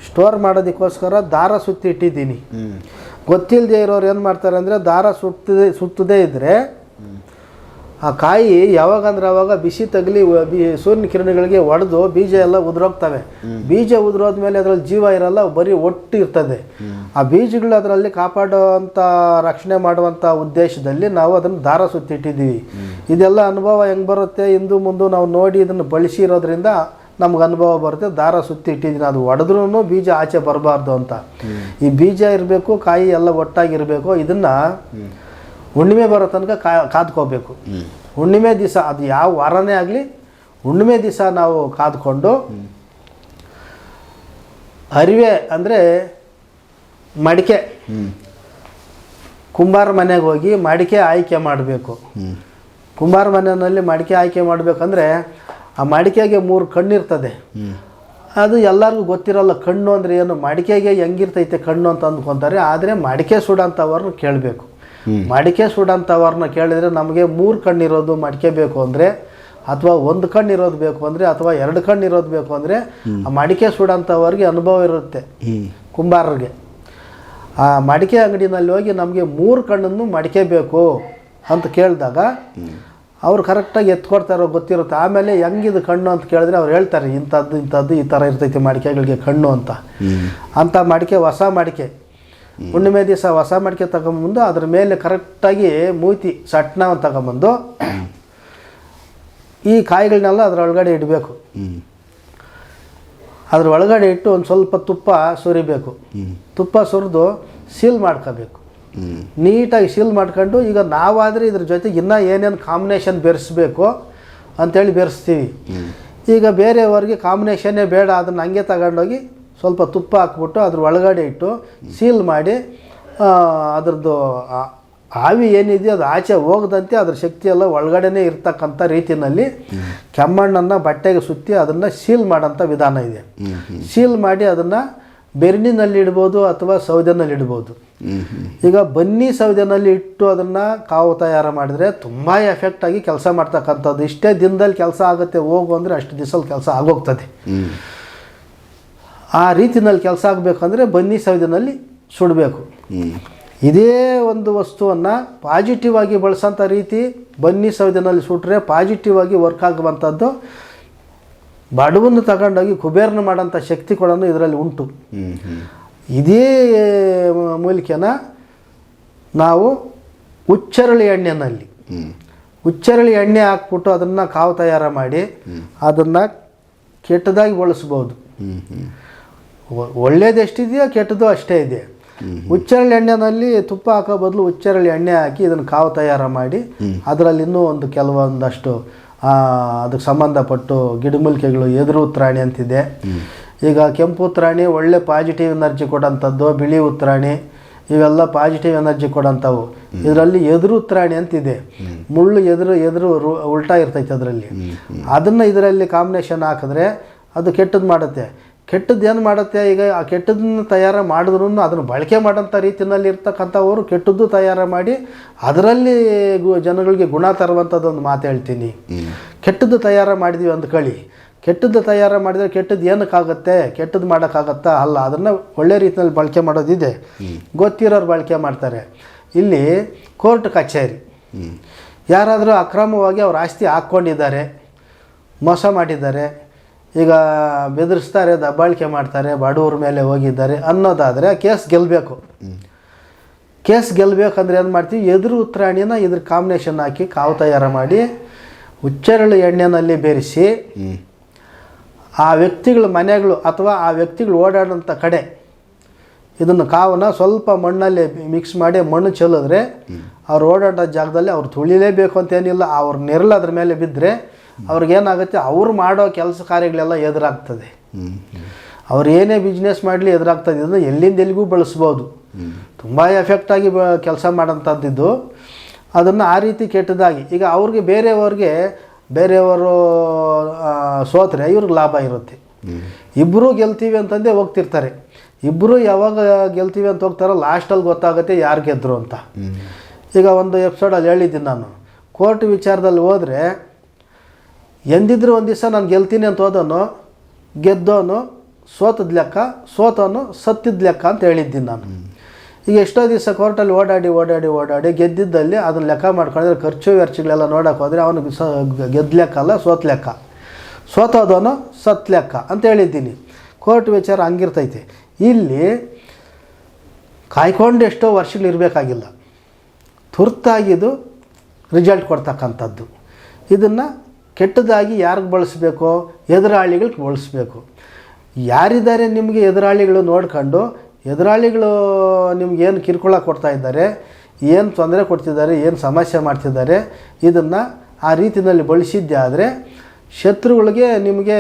ಸ್ಟೋರ್ ಮಾಡೋದಕ್ಕೋಸ್ಕರ ದಾರ ಸುತ್ತಿ ಇಟ್ಟಿದ್ದೀನಿ. ಗೊತ್ತಿಲ್ಲದೆ ಇರೋರು ಏನು ಮಾಡ್ತಾರೆ ಅಂದರೆ ದಾರ ಸುತ್ತದೆ ಸುತ್ತದೇ ಇದ್ದರೆ ಆ ಕಾಯಿ ಯಾವಾಗಂದ್ರೆ ಅವಾಗ ಬಿಸಿ ತಗಲಿ ಬಿ ಸೂರ್ಯನ ಕಿರಣಗಳಿಗೆ ಒಡೆದು ಬೀಜ ಎಲ್ಲ ಉದುರೋಗ್ತವೆ. ಬೀಜ ಉದುರೋದ್ಮೇಲೆ ಅದರಲ್ಲಿ ಜೀವ ಇರಲ್ಲ, ಬರೀ ಒಟ್ಟು ಇರ್ತದೆ. ಆ ಬೀಜಗಳು ಅದರಲ್ಲಿ ಕಾಪಾಡುವಂಥ ರಕ್ಷಣೆ ಮಾಡುವಂಥ ಉದ್ದೇಶದಲ್ಲಿ ನಾವು ಅದನ್ನು ದಾರ ಸುತ್ತಿಟ್ಟಿದ್ದೀವಿ ಇದೆಲ್ಲ ಅನುಭವ ಹೆಂಗೆ ಬರುತ್ತೆ? ಹಿಂದೂ ಮುಂದೆ ನಾವು ನೋಡಿ ಇದನ್ನು ಬಳಸಿರೋದ್ರಿಂದ ನಮ್ಗೆ ಅನುಭವ ಬರುತ್ತೆ. ದಾರ ಸುತ್ತಿ ಇಟ್ಟಿದ್ದೀನಿ ಅದು ಒಡೆದ್ರೂ ಬೀಜ ಆಚೆ ಬರಬಾರ್ದು ಅಂತ. ಈ ಬೀಜ ಇರಬೇಕು, ಕಾಯಿ ಎಲ್ಲ ಒಟ್ಟಾಗಿರಬೇಕು ಇದನ್ನು ಹುಣ್ಣಿಮೆ ಬರೋ ತನಕ ಕಾ, ಕಾದ್ಕೋಬೇಕು. ಹುಣ್ಣಿಮೆ ದಿವಸ, ಅದು ಯಾವ ವಾರನೇ ಆಗಲಿ, ಹುಣ್ಣಿಮೆ ದಿವಸ ನಾವು ಕಾದ್ಕೊಂಡು, ಅರಿವೆ ಅಂದರೆ ಮಡಿಕೆ. ಕುಂಬಾರ ಮನೆಗೆ ಹೋಗಿ ಮಡಿಕೆ ಆಯ್ಕೆ ಮಾಡಬೇಕು. ಕುಂಬಾರ ಮನೆಯಲ್ಲಿ ಮಡಿಕೆ ಆಯ್ಕೆ ಮಾಡಬೇಕಂದ್ರೆ ಆ ಮಡಿಕೆಗೆ ಮೂರು ಕಣ್ಣಿರ್ತದೆ. ಅದು ಎಲ್ಲರಿಗೂ ಗೊತ್ತಿರಲ್ಲ ಕಣ್ಣು ಅಂದರೆ ಏನು, ಮಡಿಕೆಗೆ ಹೆಂಗಿರ್ತೈತೆ ಕಣ್ಣು ಅಂತ ಅಂದ್ಕೊತಾರೆ. ಆದರೆ ಮಡಿಕೆ ಸುಡೋಂಥವ್ರನ್ನ ಕೇಳಬೇಕು. ಮಡಿಕೆ ಸುಡೋಂಥವ್ರನ್ನ ಕೇಳಿದರೆ ನಮಗೆ ಮೂರು ಕಣ್ಣಿರೋದು ಮಡಿಕೆ ಬೇಕು ಅಂದರೆ ಅಥವಾ ಒಂದು ಕಣ್ಣು ಇರೋದು ಬೇಕು ಅಂದರೆ ಅಥವಾ ಎರಡು ಕಣ್ಣು ಇರೋದು ಬೇಕು ಅಂದರೆ ಆ ಮಡಿಕೆ ಸುಡಂಥವ್ರಿಗೆ ಅನುಭವ ಇರುತ್ತೆ ಕುಂಬಾರರಿಗೆ. ಆ ಮಡಿಕೆ ಅಂಗಡಿನಲ್ಲಿ ಹೋಗಿ ನಮಗೆ ಮೂರು ಕಣ್ಣನ್ನು ಮಡಿಕೆ ಬೇಕು ಅಂತ ಕೇಳಿದಾಗ ಅವ್ರು ಕರೆಕ್ಟಾಗಿ ಎತ್ಕೊಡ್ತಾರೋ ಗೊತ್ತಿರುತ್ತೆ. ಆಮೇಲೆ ಹೆಂಗಿದು ಕಣ್ಣು ಅಂತ ಕೇಳಿದ್ರೆ ಅವ್ರು ಹೇಳ್ತಾರೆ ಇಂಥದ್ದು ಇಂಥದ್ದು ಈ ಥರ ಇರ್ತೈತಿ ಮಡಿಕೆಗಳಿಗೆ ಕಣ್ಣು ಅಂತ. ಅಂಥ ಮಡಿಕೆ ಹೊಸ ಮಡಿಕೆ. ಹುಣ್ಣಿಮೆ ದಿವಸ ಹೊಸ ಮಡಿಕೆ ತಗೊಂಬಂದು, ಅದ್ರ ಮೇಲೆ ಕರೆಕ್ಟಾಗಿ ಮೂತಿ ಸಟ್ನ ತಗೊಂಬಂದು, ಈ ಕಾಯಿಗಳನ್ನೆಲ್ಲ ಅದರೊಳಗಡೆ ಇಡಬೇಕು. ಅದ್ರ ಒಳಗಡೆ ಇಟ್ಟು ಒಂದು ಸ್ವಲ್ಪ ತುಪ್ಪ ಸುರಿಬೇಕು. ತುಪ್ಪ ಸುರಿದು ಸೀಲ್ ಮಾಡ್ಕೋಬೇಕು. ನೀಟಾಗಿ ಸೀಲ್ ಮಾಡ್ಕೊಂಡು, ಈಗ ನಾವಾದರೆ ಇದ್ರ ಜೊತೆಗೆ ಇನ್ನೂ ಏನೇನು ಕಾಂಬಿನೇಷನ್ ಬೆರೆಸ್ಬೇಕು ಅಂತೇಳಿ ಬೆರೆಸ್ತೀವಿ. ಈಗ ಬೇರೆಯವ್ರಿಗೆ ಕಾಂಬಿನೇಷನ್ನೇ ಬೇಡ, ಅದನ್ನು ಹಂಗೆ ತಗೊಂಡೋಗಿ ಸ್ವಲ್ಪ ತುಪ್ಪ ಹಾಕ್ಬಿಟ್ಟು ಅದ್ರ ಒಳಗಡೆ ಇಟ್ಟು ಸೀಲ್ ಮಾಡಿ ಅದ್ರದ್ದು ಆವಿ ಏನಿದೆಯೋ ಅದು ಆಚೆ ಹೋಗದಂತೆ ಅದ್ರ ಶಕ್ತಿ ಎಲ್ಲ ಒಳಗಡೆನೇ ಇರ್ತಕ್ಕಂಥ ರೀತಿಯಲ್ಲಿ ಕೆಮ್ಮಣ್ಣನ್ನು ಬಟ್ಟೆಗೆ ಸುತ್ತಿ ಅದನ್ನು ಸೀಲ್ ಮಾಡೋಂಥ ವಿಧಾನ ಇದೆ. ಸೀಲ್ ಮಾಡಿ ಅದನ್ನು ಬೆರಣಿನಲ್ಲಿ ಇಡ್ಬೋದು ಅಥವಾ ಸೌದೆನಲ್ಲಿ ಇಡ್ಬೋದು. ಈಗ ಬನ್ನಿ ಸೌದೆನಲ್ಲಿ ಇಟ್ಟು ಅದನ್ನು ಕಾವು ತಯಾರು ಮಾಡಿದರೆ ತುಂಬ ಎಫೆಕ್ಟಾಗಿ ಕೆಲಸ ಮಾಡ್ತಕ್ಕಂಥದ್ದು. ಇಷ್ಟೇ ದಿನದಲ್ಲಿ ಕೆಲಸ ಆಗುತ್ತೆ, ಹೋಗು ಅಂದರೆ ಅಷ್ಟು ದಿವಸಲ್ಲಿ ಕೆಲಸ ಆಗೋಗ್ತದೆ. ಆ ರೀತಿಯಲ್ಲಿ ಕೆಲಸ ಆಗಬೇಕಂದ್ರೆ ಬನ್ನಿ ಸವಿದನಲ್ಲಿ ಸುಡಬೇಕು. ಇದೇ ಒಂದು ವಸ್ತುವನ್ನು ಪಾಸಿಟಿವ್ ಆಗಿ ಬಳಸೋಂಥ ರೀತಿ ಬನ್ನಿ ಸವಿದನಲ್ಲಿ ಸುಟ್ಟರೆ ಪಾಸಿಟಿವ್ ಆಗಿ ವರ್ಕ್ ಆಗುವಂಥದ್ದು ಬಡವನ್ನು ತಗೊಂಡೋಗಿ ಕುಬೇರನ ಮಾಡೋಂಥ ಶಕ್ತಿ ಕೂಡ ಇದರಲ್ಲಿ ಉಂಟು. ಇದೇ ಮೂಲಿಕೆನ ನಾವು ಉಚ್ಚರಳಿ ಎಣ್ಣೆನಲ್ಲಿ ಹುಚ್ಚರಳಿ ಉಚ್ಚರಳಿ ಎಣ್ಣೆ ಹಾಕ್ಬಿಟ್ಟು ಅದನ್ನು ಕಾವು ತಯಾರು ಮಾಡಿ ಅದನ್ನು ಕೆಟ್ಟದಾಗಿ ಬಳಸ್ಬೋದು. ಹ್ಞೂ ಹ್ಞೂ ಒ- ಒಳ್ಳೇದು ಎಷ್ಟಿದೆಯೋ ಕೆಟ್ಟದ್ದು ಅಷ್ಟೇ ಇದೆ. ಹುಚ್ಚರಳ್ಳಿ ಎಣ್ಣೆನಲ್ಲಿ ತುಪ್ಪ ಹಾಕೋ ಬದಲು ಹುಚ್ಚರಳ್ಳಿ ಎಣ್ಣೆ ಹಾಕಿ ಇದನ್ನು ಕಾವು ತಯಾರು ಮಾಡಿ ಅದರಲ್ಲಿ ಇನ್ನೂ ಒಂದು ಕೆಲವೊಂದಷ್ಟು ಅದಕ್ಕೆ ಸಂಬಂಧಪಟ್ಟು ಗಿಡಮೂಲಿಕೆಗಳು ಎದುರು ಉತ್ತರಾಣಿ ಅಂತಿದೆ. ಈಗ ಕೆಂಪು ಉತ್ತರಾಣಿ ಒಳ್ಳೆ ಪಾಸಿಟಿವ್ ಎನರ್ಜಿ ಕೊಡೋಂಥದ್ದು ಬಿಳಿ ಉತ್ತರಾಣಿ ಇವೆಲ್ಲ ಪಾಸಿಟಿವ್ ಎನರ್ಜಿ ಕೊಡೋಂಥವು ಇದರಲ್ಲಿ ಎದುರು ಉತ್ತರಾಣಿ ಅಂತಿದೆ. ಮುಳ್ಳು ಎದುರು ಎದುರು ಉಲ್ಟಾ ಇರ್ತೈತೆ ಅದರಲ್ಲಿ. ಅದನ್ನು ಇದರಲ್ಲಿ ಕಾಂಬಿನೇಷನ್ ಹಾಕಿದ್ರೆ ಅದು ಕೆಟ್ಟದ್ದು ಮಾಡುತ್ತೆ. ಕೆಟ್ಟದ್ದು ಏನು ಮಾಡುತ್ತೆ? ಈಗ ಆ ಕೆಟ್ಟದನ್ನ ತಯಾರು ಮಾಡಿದ್ರೂ ಅದನ್ನು ಬಳಕೆ ಮಾಡೋಂಥ ರೀತಿಯಲ್ಲಿ ಇರ್ತಕ್ಕಂಥವರು ಕೆಟ್ಟದ್ದು ತಯಾರು ಮಾಡಿ ಅದರಲ್ಲಿ ಗು- ಜನಗಳಿಗೆ ಗುಣ ತರುವಂಥದ್ದೊಂದು ಮಾತು ಹೇಳ್ತೀನಿ. ಕೆಟ್ಟದ್ದು ತಯಾರು ಮಾಡಿದ್ವಿ ಕಳಿ ಕೆಟ್ಟದ್ದು ತಯಾರು ಮಾಡಿದರೆ ಕೆಟ್ಟದ್ದು ಏನಕ್ಕಾಗತ್ತೆ? ಕೆಟ್ಟದ್ದು ಮಾಡೋಕ್ಕಾಗತ್ತಾ? ಅಲ್ಲ ಅದನ್ನು ಒಳ್ಳೆ ರೀತಿಯಲ್ಲಿ ಬಳಕೆ ಮಾಡೋದಿದೆ. ಗೊತ್ತಿರೋರು ಬಳಕೆ ಮಾಡ್ತಾರೆ. ಇಲ್ಲಿ ಕೋರ್ಟ್ ಕಚೇರಿ. ಯಾರಾದರೂ ಅಕ್ರಮವಾಗಿ ಅವ್ರ ಆಸ್ತಿ ಹಾಕ್ಕೊಂಡಿದ್ದಾರೆ ಮೋಸ ಮಾಡಿದ್ದಾರೆ ಈಗ ಬೆದರಿಸ್ತಾರೆ, ದಬ್ಬಾಳಿಕೆ ಮಾಡ್ತಾರೆ ಬಡವ್ರ ಮೇಲೆ ಹೋಗಿದ್ದಾರೆ ಅನ್ನೋದಾದರೆ ಕೇಸ್ ಗೆಲ್ಲಬೇಕು ಕೇಸ್ ಗೆಲ್ಲಬೇಕಂದ್ರೆ ಏನು ಮಾಡ್ತೀವಿ ಎದುರು ಉತ್ತರಾಣಿನ ಇದ್ರ ಕಾಂಬಿನೇಷನ್ ಹಾಕಿ ಕಾವು ತಯಾರು ಮಾಡಿ ಹುಚ್ಚೆರಳು ಎಣ್ಣೆನಲ್ಲಿ ಬೆರೆಸಿ ಆ ವ್ಯಕ್ತಿಗಳ ಮನೆಗಳು ಅಥವಾ ಆ ವ್ಯಕ್ತಿಗಳು ಓಡಾಡೋಂಥ ಕಡೆ ಇದನ್ನು ಕಾವನ್ನು ಸ್ವಲ್ಪ ಮಣ್ಣಲ್ಲಿ ಮಿಕ್ಸ್ ಮಾಡಿ ಮಣ್ಣು ಚೆಲ್ಲಿದ್ರೆ ಅವ್ರು ಓಡಾಡೋ ಜಾಗದಲ್ಲಿ ಅವ್ರು ತುಳಿಲೇಬೇಕು ಅಂತೇನಿಲ್ಲ ಅವ್ರ ನೆರಳು ಅದ್ರ ಮೇಲೆ ಬಿದ್ದರೆ ಅವ್ರಿಗೇನಾಗುತ್ತೆ, ಅವ್ರು ಮಾಡೋ ಕೆಲಸ ಕಾರ್ಯಗಳೆಲ್ಲ ಎದುರಾಗ್ತದೆ. ಅವ್ರು ಏನೇ ಬಿಸ್ನೆಸ್ ಮಾಡಲಿ ಎದುರಾಗ್ತದೆ. ಇದನ್ನು ಎಲ್ಲಿಂದ ಎಲ್ಲಿಗೂ ಬಳಸ್ಬೋದು. ತುಂಬ ಎಫೆಕ್ಟಾಗಿ ಬ, ಕೆಲಸ ಮಾಡೋಂಥದ್ದಿದ್ದು ಅದನ್ನು ಆ ರೀತಿ ಕೆಟ್ಟದಾಗಿ, ಈಗ ಅವ್ರಿಗೆ ಬೇರೆಯವ್ರಿಗೆ, ಬೇರೆಯವರು ಸೋತ್ರೆ ಇವ್ರಿಗೆ ಲಾಭ ಇರುತ್ತೆ. ಇಬ್ಬರೂ ಗೆಲ್ತೀವಿ ಅಂತಂದೇ ಹೋಗ್ತಿರ್ತಾರೆ. ಇಬ್ಬರು ಯಾವಾಗ ಗೆಲ್ತೀವಿ ಅಂತ ಹೋಗ್ತಾರೋ, ಲಾಸ್ಟಲ್ಲಿ ಗೊತ್ತಾಗುತ್ತೆ ಯಾರು ಗೆದ್ದರು ಅಂತ. ಈಗ ಒಂದು ಎಪಿಸೋಡಲ್ಲಿ ಹೇಳಿದ್ದೀನಿ ನಾನು. ಕೋರ್ಟ್ ವಿಚಾರದಲ್ಲಿ ಹೋದರೆ ಎಂದಿದ್ರು ಒಂದು ದಿವಸ ನಾನು ಗೆಲ್ತೀನಿ ಅಂತ ಹೋದನು ಗೆದ್ದೋನು ಸೋತದ ಲೆಕ್ಕ ಸೋತೋನು ಸತ್ತಿದ ಲೆಕ್ಕ ಅಂತ ಹೇಳಿದ್ದೀನಿ ನಾನು. ಈಗ ಎಷ್ಟೋ ದಿವಸ ಕೋರ್ಟಲ್ಲಿ ಓಡಾಡಿ ಓಡಾಡಿ ಓಡಾಡಿ ಗೆದ್ದಿದ್ದಲ್ಲಿ ಅದನ್ನು ಲೆಕ್ಕ ಮಾಡ್ಕೊಂಡಿದ್ರೆ ಖರ್ಚು ವೆಚ್ಚಗಳೆಲ್ಲ ನೋಡೋಕೆ ಹೋದರೆ ಅವನಿಗೆ ಸ, ಗೆದ್ದ ಲೆಕ್ಕ ಅಲ್ಲ, ಸೋತ ಲೆಕ್ಕ. ಸೋತೋದವನು ಸತ್ ಲೆಕ್ಕ ಅಂತ ಹೇಳಿದ್ದೀನಿ. ಕೋರ್ಟ್ ವಿಚಾರ ಹಂಗಿರ್ತೈತೆ. ಇಲ್ಲಿ ಕಾಯ್ಕೊಂಡು ಎಷ್ಟೋ ವರ್ಷಗಳು ಇರಬೇಕಾಗಿಲ್ಲ. ತುರ್ತಾಗಿದು ರಿಸಲ್ಟ್ ಕೊಡ್ತಕ್ಕಂಥದ್ದು. ಇದನ್ನು ಕೆಟ್ಟದಾಗಿ ಯಾರಿಗೆ ಬಳಸಬೇಕು ಎದುರಾಳಿಗಳಿಗೆ ಬಳಸಬೇಕು. ಯಾರಿದ್ದಾರೆ ನಿಮಗೆ ಎದುರಾಳಿಗಳು ನೋಡ್ಕೊಂಡು, ಎದುರಾಳಿಗಳು ನಿಮ್ಗೆ ಏನು ಕಿರುಕುಳ ಕೊಡ್ತಾ ಇದ್ದಾರೆ, ಏನು ತೊಂದರೆ ಕೊಡ್ತಿದ್ದಾರೆ, ಏನು ಸಮಸ್ಯೆ ಮಾಡ್ತಿದ್ದಾರೆ, ಇದನ್ನು ಆ ರೀತಿಯಲ್ಲಿ ಬಳಸಿದ್ದೆ ಆದರೆ ಶತ್ರುಗಳಿಗೆ ನಿಮಗೆ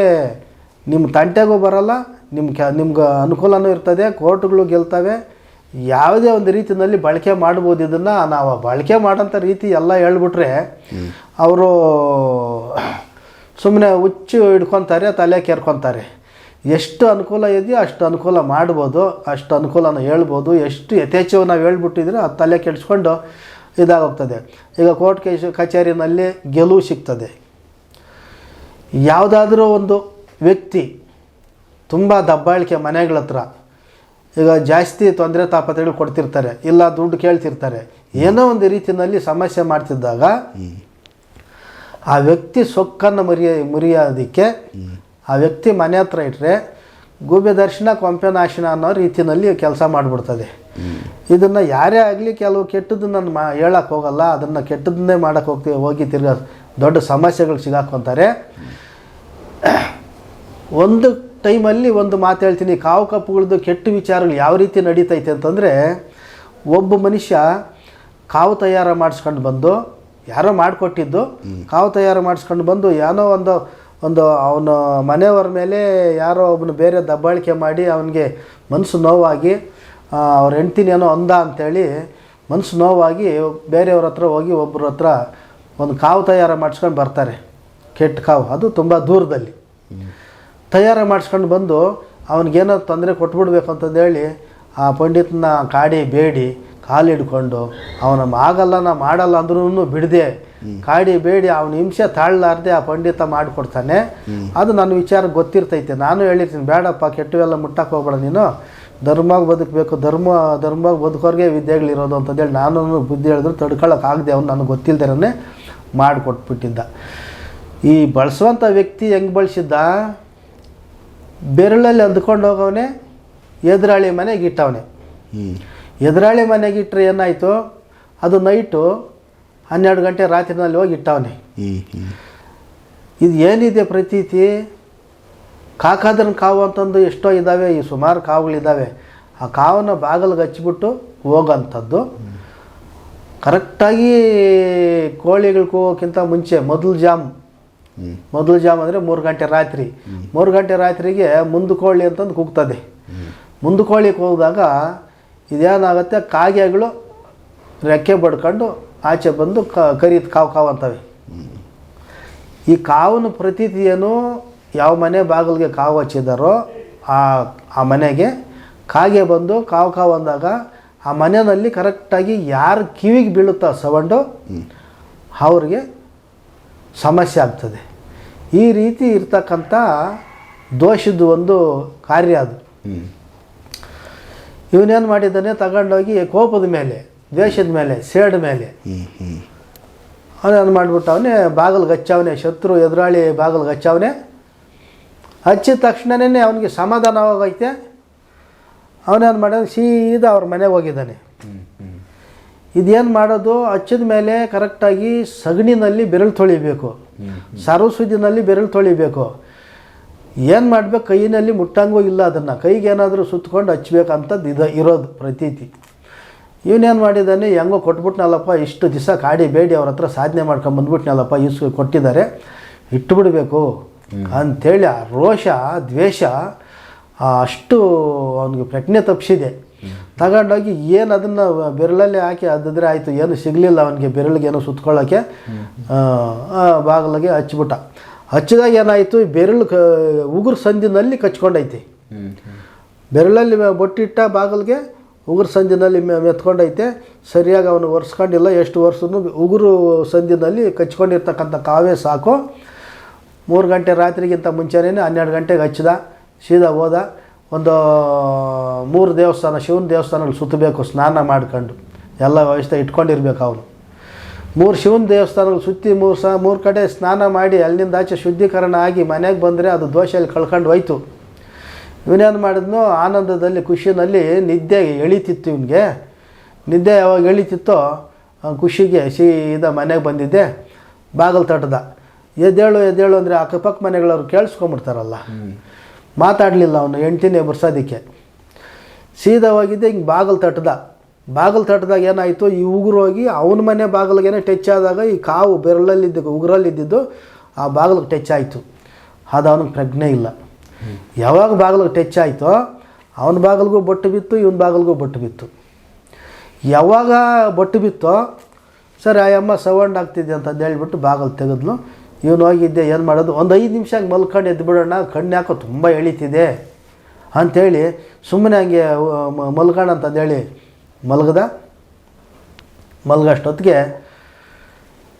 ನಿಮ್ಮ ತಂಟೆಗೂ ಬರಲ್ಲ ನಿಮ್ಮ ಕೆ, ನಿಮ್ಗೆ ಅನುಕೂಲನೂ ಇರ್ತದೆ, ಕೋರ್ಟ್ಗಳು ಗೆಲ್ತವೆ ಯಾವುದೇ ಒಂದು ರೀತಿಯಲ್ಲಿ ಬಳಕೆ ಮಾಡ್ಬೋದು ಇದನ್ನು ನಾವು ಬಳಕೆ ಮಾಡೋಂಥ ರೀತಿ ಎಲ್ಲ ಹೇಳ್ಬಿಟ್ರೆ ಅವರು ಸುಮ್ಮನೆ ಹುಚ್ಚು ಹಿಡ್ಕೊತಾರೆ, ತಲೆ ಕೆರ್ಕೊತಾರೆ. ಎಷ್ಟು ಅನುಕೂಲ ಇದೆಯೋ ಅಷ್ಟು ಅನುಕೂಲ ಮಾಡ್ಬೋದು, ಅಷ್ಟು ಅನುಕೂಲನ ಹೇಳ್ಬೋದು, ಎಷ್ಟು ಯಥೇಚ್ಛವಾಗಿ ನಾವು ಹೇಳ್ಬಿಟ್ಟಿದ್ರೆ ಆ ತಲೆ ಕೆಡಿಸ್ಕೊಂಡು ಇದಾಗೋಗ್ತದೆ ಈಗ ಕೋರ್ಟ್ ಕೇಸ್, ಕಚೇರಿನಲ್ಲಿ ಗೆಲುವು ಸಿಗ್ತದೆ. ಯಾವುದಾದ್ರೂ ಒಂದು ವ್ಯಕ್ತಿ ತುಂಬ ದಬ್ಬಾಳಿಕೆ ಮನೆಗಳ ಹತ್ರ ಈಗ ಜಾಸ್ತಿ ತೊಂದರೆ ತಾಪತ್ರೆಗಳು ಕೊಡ್ತಿರ್ತಾರೆ ಇಲ್ಲ ದುಡ್ಡು ಕೇಳ್ತಿರ್ತಾರೆ. ಏನೋ ಒಂದು ರೀತಿಯಲ್ಲಿ ಸಮಸ್ಯೆ ಮಾಡ್ತಿದ್ದಾಗ ಆ ವ್ಯಕ್ತಿ ಸೊಕ್ಕನ್ನು ಮುರಿಯ ಮುರಿಯೋದಕ್ಕೆ ಆ ವ್ಯಕ್ತಿ ಮನೆ ಹತ್ರ ಇಟ್ಟರೆ ಗೂಬೆ ದರ್ಶನ ಕೊಂಪೆ ನಾಶನ ಅನ್ನೋ ರೀತಿಯಲ್ಲಿ ಕೆಲಸ ಮಾಡಿಬಿಡ್ತದೆ. ಇದನ್ನು ಯಾರೇ ಆಗಲಿ ಕೆಲವು ಕೆಟ್ಟದ್ದು ನಾನು ಮಾ ಹೇಳಕ್ಕೆ ಹೋಗಲ್ಲ ಅದನ್ನು ಕೆಟ್ಟದನ್ನೇ ಮಾಡೋಕೆ ಹೋಗ್ತೀವಿ ಹೋಗಿ ತಿರ್ಗ ದೊಡ್ಡ ಸಮಸ್ಯೆಗಳು ಸಿಗಾಕೊತಾರೆ ಒಂದು ಟೈಮಲ್ಲಿ ಒಂದು ಮಾತು ಹೇಳ್ತೀನಿ, ಕಾವು ಕಪ್ಪುಗಳದ್ದು ಕೆಟ್ಟ ವಿಚಾರಗಳು ಯಾವ ರೀತಿ ನಡೀತೈತೆ ಅಂತಂದರೆ, ಒಬ್ಬ ಮನುಷ್ಯ ಕಾವು ತಯಾರು ಮಾಡಿಸ್ಕೊಂಡು ಬಂದು, ಯಾರೋ ಮಾಡಿಕೊಟ್ಟಿದ್ದು, ಕಾವು ತಯಾರು ಮಾಡಿಸ್ಕೊಂಡು ಬಂದು ಏನೋ ಒಂದು ಒಂದು ಅವನ ಮನೆಯವರ ಮೇಲೆ ಯಾರೋ ಒಬ್ಬನು ಬೇರೆ ದಬ್ಬಾಳಿಕೆ ಮಾಡಿ ಅವನಿಗೆ ಮನಸ್ಸು ನೋವಾಗಿ ಅವ್ರ ಹೆಂಡ್ತಿನೇನೋ ಅಂದ ಅಂಥೇಳಿ ಮನಸ್ಸು ನೋವಾಗಿ ಬೇರೆಯವ್ರ ಹತ್ರ ಹೋಗಿ ಒಬ್ಬರ ಹತ್ರ ಒಂದು ಕಾವು ತಯಾರು ಮಾಡಿಸ್ಕೊಂಡು ಬರ್ತಾರೆ, ಕೆಟ್ಟ ಕಾವು. ಅದು ತುಂಬ ದೂರದಲ್ಲಿ. ತಯಾರು ಮಾಡಿಸ್ಕೊಂಡು ಬಂದು ಅವನಿಗೇನೋ ತೊಂದರೆ ಕೊಟ್ಬಿಡ್ಬೇಕು ಅಂತಂದೇಳಿ ಆ ಪಂಡಿತನ ಕಾಡಿ ಬೇಡಿ ಕಾಲು ಹಿಡ್ಕೊಂಡು ಅವನ ಆಗಲ್ಲ ನಾ ಮಾಡಲ್ಲ ಅಂದ್ರೂ ಬಿಡದೆ. ಕಾಡಿ ಬೇಡಿ ಅವನ ಹಿಂಸೆ ತಾಳ್ಲಾರ್ದೆ ಆ ಪಂಡಿತ ಮಾಡಿಕೊಡ್ತಾನೆ. ಅದು ನನ್ನ ವಿಚಾರ ಗೊತ್ತಿರ್ತೈತೆ. ನಾನು ಹೇಳಿರ್ತೀನಿ ಬೇಡಪ್ಪ ಕೆಟ್ಟವೆಲ್ಲ ಮುಟ್ಟಕ್ಕೆ ಹೋಗ್ಬೇಡ ನೀನು. ಧರ್ಮವಾಗಿ ಬದುಕಬೇಕು. ಧರ್ಮ ಧರ್ಮವಾಗಿ ಬದುಕೋರಿಗೆ ವಿದ್ಯೆಗಳಿರೋದು ಅಂತಂದೇಳಿ ನಾನು ಬುದ್ಧಿ ಹೇಳಿದ್ರು ತಡ್ಕೊಳಕ್ಕೆ ಆಗದೆ ಅವ್ನು ನನಗೆ ಗೊತ್ತಿಲ್ದಿರನೇ ಮಾಡಿಕೊಟ್ಬಿಟ್ಟಿದ್ದ. ಈ ಬಳಸುವಂಥ ವ್ಯಕ್ತಿ ಹೆಂಗೆ ಬಳಸಿದ್ದ? ಬೆರಳಲ್ಲಿ ಅಂದ್ಕೊಂಡು ಹೋಗವನೆ ಎದುರಾಳಿ ಮನೆಗೆ ಇಟ್ಟವನೆ. ಎದುರಾಳಿ ಮನೆಗೆ ಇಟ್ಟರೆ ಏನಾಯಿತು? ಅದು ನೈಟು ಹನ್ನೆರಡು ಗಂಟೆ ರಾತ್ರಿನಲ್ಲಿ ಹೋಗಿ ಇಟ್ಟವನೆ. ಇದು ಏನಿದೆ ಪ್ರತೀತಿ? ಕಾಕಾದ್ರನ ಕಾವು ಅಂತಂದು ಎಷ್ಟೋ ಇದ್ದಾವೆ ಈ ಸುಮಾರು ಕಾವುಗಳಿದ್ದಾವೆ ಆ ಕಾವನ್ನ ಬಾಗಿಲಿಗೆ ಹಚ್ಚಿಬಿಟ್ಟು ಹೋಗೋಂಥದ್ದು. ಕರೆಕ್ಟಾಗಿ ಕೋಳಿಗಳು ಕೂಗೋಕ್ಕಿಂತ ಮುಂಚೆ ಮೊದಲು ಜಾಮ್ ಮೊದಲು ಜಾಮ್ ಅಂದರೆ ಮೂರು ಗಂಟೆ ರಾತ್ರಿ. ಮೂರು ಗಂಟೆ ರಾತ್ರಿಗೆ ಮುಂದು ಕೋಳಿ ಅಂತಂದು ಕೂಗ್ತದೆ. ಮುಂದುಕೋಳಿಗೆ ಹೋದಾಗ ಇದೇನಾಗುತ್ತೆ? ಕಾಗೆಗಳು ರೆಕ್ಕೆ ಬಡ್ಕೊಂಡು ಆಚೆ ಬಂದು ಕ, ಕರೀತು ಕಾವು ಕಾವು ಅಂತವೆ. ಈ ಕಾವನ ಪ್ರತೀತಿಯನ್ನು ಯಾವ ಮನೆ ಬಾಗಿಲಿಗೆ ಕಾವು ಹಚ್ಚಿದಾರೋ ಆ ಆ ಮನೆಗೆ ಕಾಗೆ ಬಂದು ಕಾವು ಕಾವು ಅಂದಾಗ ಆ ಮನೆಯಲ್ಲಿ ಕರೆಕ್ಟಾಗಿ ಯಾರು ಕಿವಿಗೆ ಬೀಳುತ್ತೋ ಸೌಂಡು ಅವ್ರಿಗೆ ಸಮಸ್ಯೆ ಆಗ್ತದೆ. ಈ ರೀತಿ ಇರ್ತಕ್ಕಂಥ ದೋಷದ ಒಂದು ಕಾರ್ಯ ಅದು. ಇವನೇನು ಮಾಡಿದ್ದಾನೆ? ತಗೊಂಡೋಗಿ ಕೋಪದ ಮೇಲೆ ದ್ವೇಷದ ಮೇಲೆ ಸೇಡ್ ಮೇಲೆ. ಅವನೇನು ಮಾಡಿಬಿಟ್ಟವನೇ ಬಾಗಿಲು ಹಚ್ಚವನೆ ಶತ್ರು ಎದುರಾಳಿ ಬಾಗಿಲು ಹಚ್ಚವನೆ ಹಚ್ಚಿದ ತಕ್ಷಣನೇ ಅವನಿಗೆ ಸಮಾಧಾನವಾಗೈತೆ ಅವನೇನು ಮಾಡೋದು ಸೀದಾ ಅವ್ರ ಮನೆಗೆ ಹೋಗಿದ್ದಾನೆ. ಇದೇನು ಮಾಡೋದು? ಹಚ್ಚಿದ ಮೇಲೆ ಕರೆಕ್ಟಾಗಿ ಸಗಣಿನಲ್ಲಿ ಬೆರಳು ತೊಳಿಬೇಕು. ಸರಸುದಿನಲ್ಲಿ ಬೆರಳು ತೊಳಿಬೇಕು. ಏನು ಮಾಡಬೇಕು? ಕೈಯಲ್ಲಿ ಮುಟ್ಟಂಗೂ ಇಲ್ಲ ಅದನ್ನು. ಕೈಗೆ ಏನಾದರೂ ಸುತ್ಕೊಂಡು ಹಚ್ಬೇಕಂತದ್ದು ಇದು ಇರೋದು ಪ್ರತೀತಿ. ಇವನೇನು ಮಾಡಿದ್ದಾನೆ? ಹೆಂಗೋ ಕೊಟ್ಬಿಟ್ನಲ್ಲಪ್ಪ, ಇಷ್ಟು ದಿವಸ ಕಾಡಿ ಬೇಡಿ ಅವ್ರ ಹತ್ರ ಸಾಧನೆ ಮಾಡ್ಕೊಂಡು ಬಂದ್ಬಿಟ್ನಲ್ಲಪ್ಪ ಇಸ್ ಕೊಟ್ಟಿದ್ದಾರೆ. ಇಟ್ಟುಬಿಡಬೇಕು ಅಂಥೇಳಿ ಆ ರೋಷ, ದ್ವೇಷ ಅಷ್ಟು ಅವನಿಗೆ ಪ್ರಜ್ಞೆ ತಪ್ಪಿಸಿದೆ ತಗೊಂಡೋಗಿ ಏನು ಅದನ್ನು ಬೆರಳಲ್ಲಿ ಹಾಕಿ ಅದಿದ್ರೆ ಆಯಿತು, ಏನು ಸಿಗಲಿಲ್ಲ ಅವನಿಗೆ ಬೆರಳಿಗೆ ಏನೋ ಸುತ್ಕೊಳ್ಳೋಕ್ಕೆ ಬಾಗಿಲಿಗೆ ಹಚ್ಚಿಬಿಟ್ಟ ಹಚ್ಚಿದಾಗ ಏನಾಯಿತು ಬೆರಳು ಕ, ಉಗುರು ಸಂದಿನಲ್ಲಿ ಕಚ್ಕೊಂಡೈತಿ. ಬೆರಳಲ್ಲಿ ಬೊಟ್ಟಿಟ್ಟ ಬಾಗಿಲಿಗೆ ಉಗುರು ಸಂದಿನಲ್ಲಿ ಮೆತ್ಕೊಂಡೈತೆ. ಸರಿಯಾಗಿ ಅವನು ಒರೆಸ್ಕೊಂಡಿಲ್ಲ, ಎಷ್ಟು ವರ್ಷನು ಉಗುರು ಸಂದಿನಲ್ಲಿ ಕಚ್ಕೊಂಡಿರ್ತಕ್ಕಂಥ ಕಾವೇ ಸಾಕು. ಮೂರು ಗಂಟೆ ರಾತ್ರಿಗಿಂತ ಮುಂಚೆನೇ ಹನ್ನೆರಡು ಗಂಟೆಗೆ ಹಚ್ಚಿದ, ಸೀದಾ ಹೋದ. ಒಂದು ಮೂರು ದೇವಸ್ಥಾನ, ಶಿವನ ದೇವಸ್ಥಾನಗಳು ಸುತ್ತಬೇಕು, ಸ್ನಾನ ಮಾಡ್ಕೊಂಡು, ಎಲ್ಲ ವ್ಯವಸ್ಥೆ ಇಟ್ಕೊಂಡಿರ್ಬೇಕು ಅವನು. ಮೂರು ಶಿವನ ದೇವಸ್ಥಾನಗಳು ಸುತ್ತಿ ಮೂರು ಸಹ ಮೂರು ಕಡೆ ಸ್ನಾನ ಮಾಡಿ, ಅಲ್ಲಿಂದ ಆಚೆ ಶುದ್ಧೀಕರಣ ಆಗಿ ಮನೆಗೆ ಬಂದರೆ ಅದು ದೋಷಲ್ಲಿ ಕಳ್ಕೊಂಡು ಹೋಯ್ತು. ಇವನೇನು ಮಾಡಿದ್ನು, ಆನಂದದಲ್ಲಿ ಖುಷಿನಲ್ಲಿ ನಿದ್ದೆ ಎಳಿತಿತ್ತು ಇವನಿಗೆ. ನಿದ್ದೆ ಯಾವಾಗ ಎಳಿತಿತ್ತೋ ಖುಷಿಗೆ ಸೀದ ಮನೆಗೆ ಬಂದಿದ್ದೆ ಬಾಗಿಲು ತಟ್ಟದ ಎದ್ದೇಳು ಎದ್ದೇಳು ಅಂದರೆ ಅಕ್ಕಪಕ್ಕ ಮನೆಗಳವ್ರು ಕೇಳಿಸ್ಕೊಂಬಿಡ್ತಾರಲ್ಲ. ಮಾತಾಡಲಿಲ್ಲ ಅವನು ಹೆಂಡ್ತಿನೇ ಬರ್ಸೋದಕ್ಕೆ ಸೀದಾ ಹೋಗಿದ್ದೆ ಹಿಂಗೆ ಬಾಗಿಲು ತಟ್ಟದ ಬಾಗಿಲು ತಟ್ಟದಾಗ ಏನಾಯಿತು, ಈ ಉಗುರು ಹೋಗಿ ಅವನ ಮನೆ ಬಾಗಿಲಿಗೇನೆ ಟಚ್ ಆದಾಗ ಈ ಕಾವು ಬೆರಳಲ್ಲಿದ್ದ, ಉಗುರಲ್ಲಿದ್ದಿದ್ದು ಆ ಬಾಗಿಲಿಗೆ ಟಚ್ ಆಯಿತು. ಅದು ಅವನಿಗೆ ಪ್ರಜ್ಞೆ ಇಲ್ಲ. ಯಾವಾಗ ಬಾಗಿಲಿಗೆ ಟಚ್ ಆಯಿತೋ, ಅವನ ಬಾಗಿಲಿಗೂ ಬೊಟ್ಟು ಬಿತ್ತು, ಇವನ ಬಾಗಿಲಿಗೂ ಬೊಟ್ಟು ಬಿತ್ತು. ಯಾವಾಗ ಬೊಟ್ಟು ಬಿತ್ತೋ, ಸರಿ ಆ ಅಮ್ಮ ಸೌಂಡ್ ಆಗ್ತಿದೆ ಅಂತ ಹೇಳ್ಬಿಟ್ಟು ಬಾಗಿಲು ತೆಗೆದ್ಲು. ಇವನು ಹೋಗಿದ್ದೆ ಏನು ಮಾಡೋದು? ಒಂದು ಐದು ನಿಮಿಷ ಹಂಗೆ ಮಲ್ಕೊಂಡು ಎದ್ದು ಬಿಡೋಣ, ಕಣ್ಣು ಯಾಕೋ ತುಂಬ ಎಳಿತಿದೆ ಅಂಥೇಳಿ ಸುಮ್ಮನೆ ಹಂಗೆ ಮಲ್ಕೋಣ ಅಂತಂದೇಳಿ. ಮಲಗದ? ಮಲಗಷ್ಟೊತ್ತಿಗೆ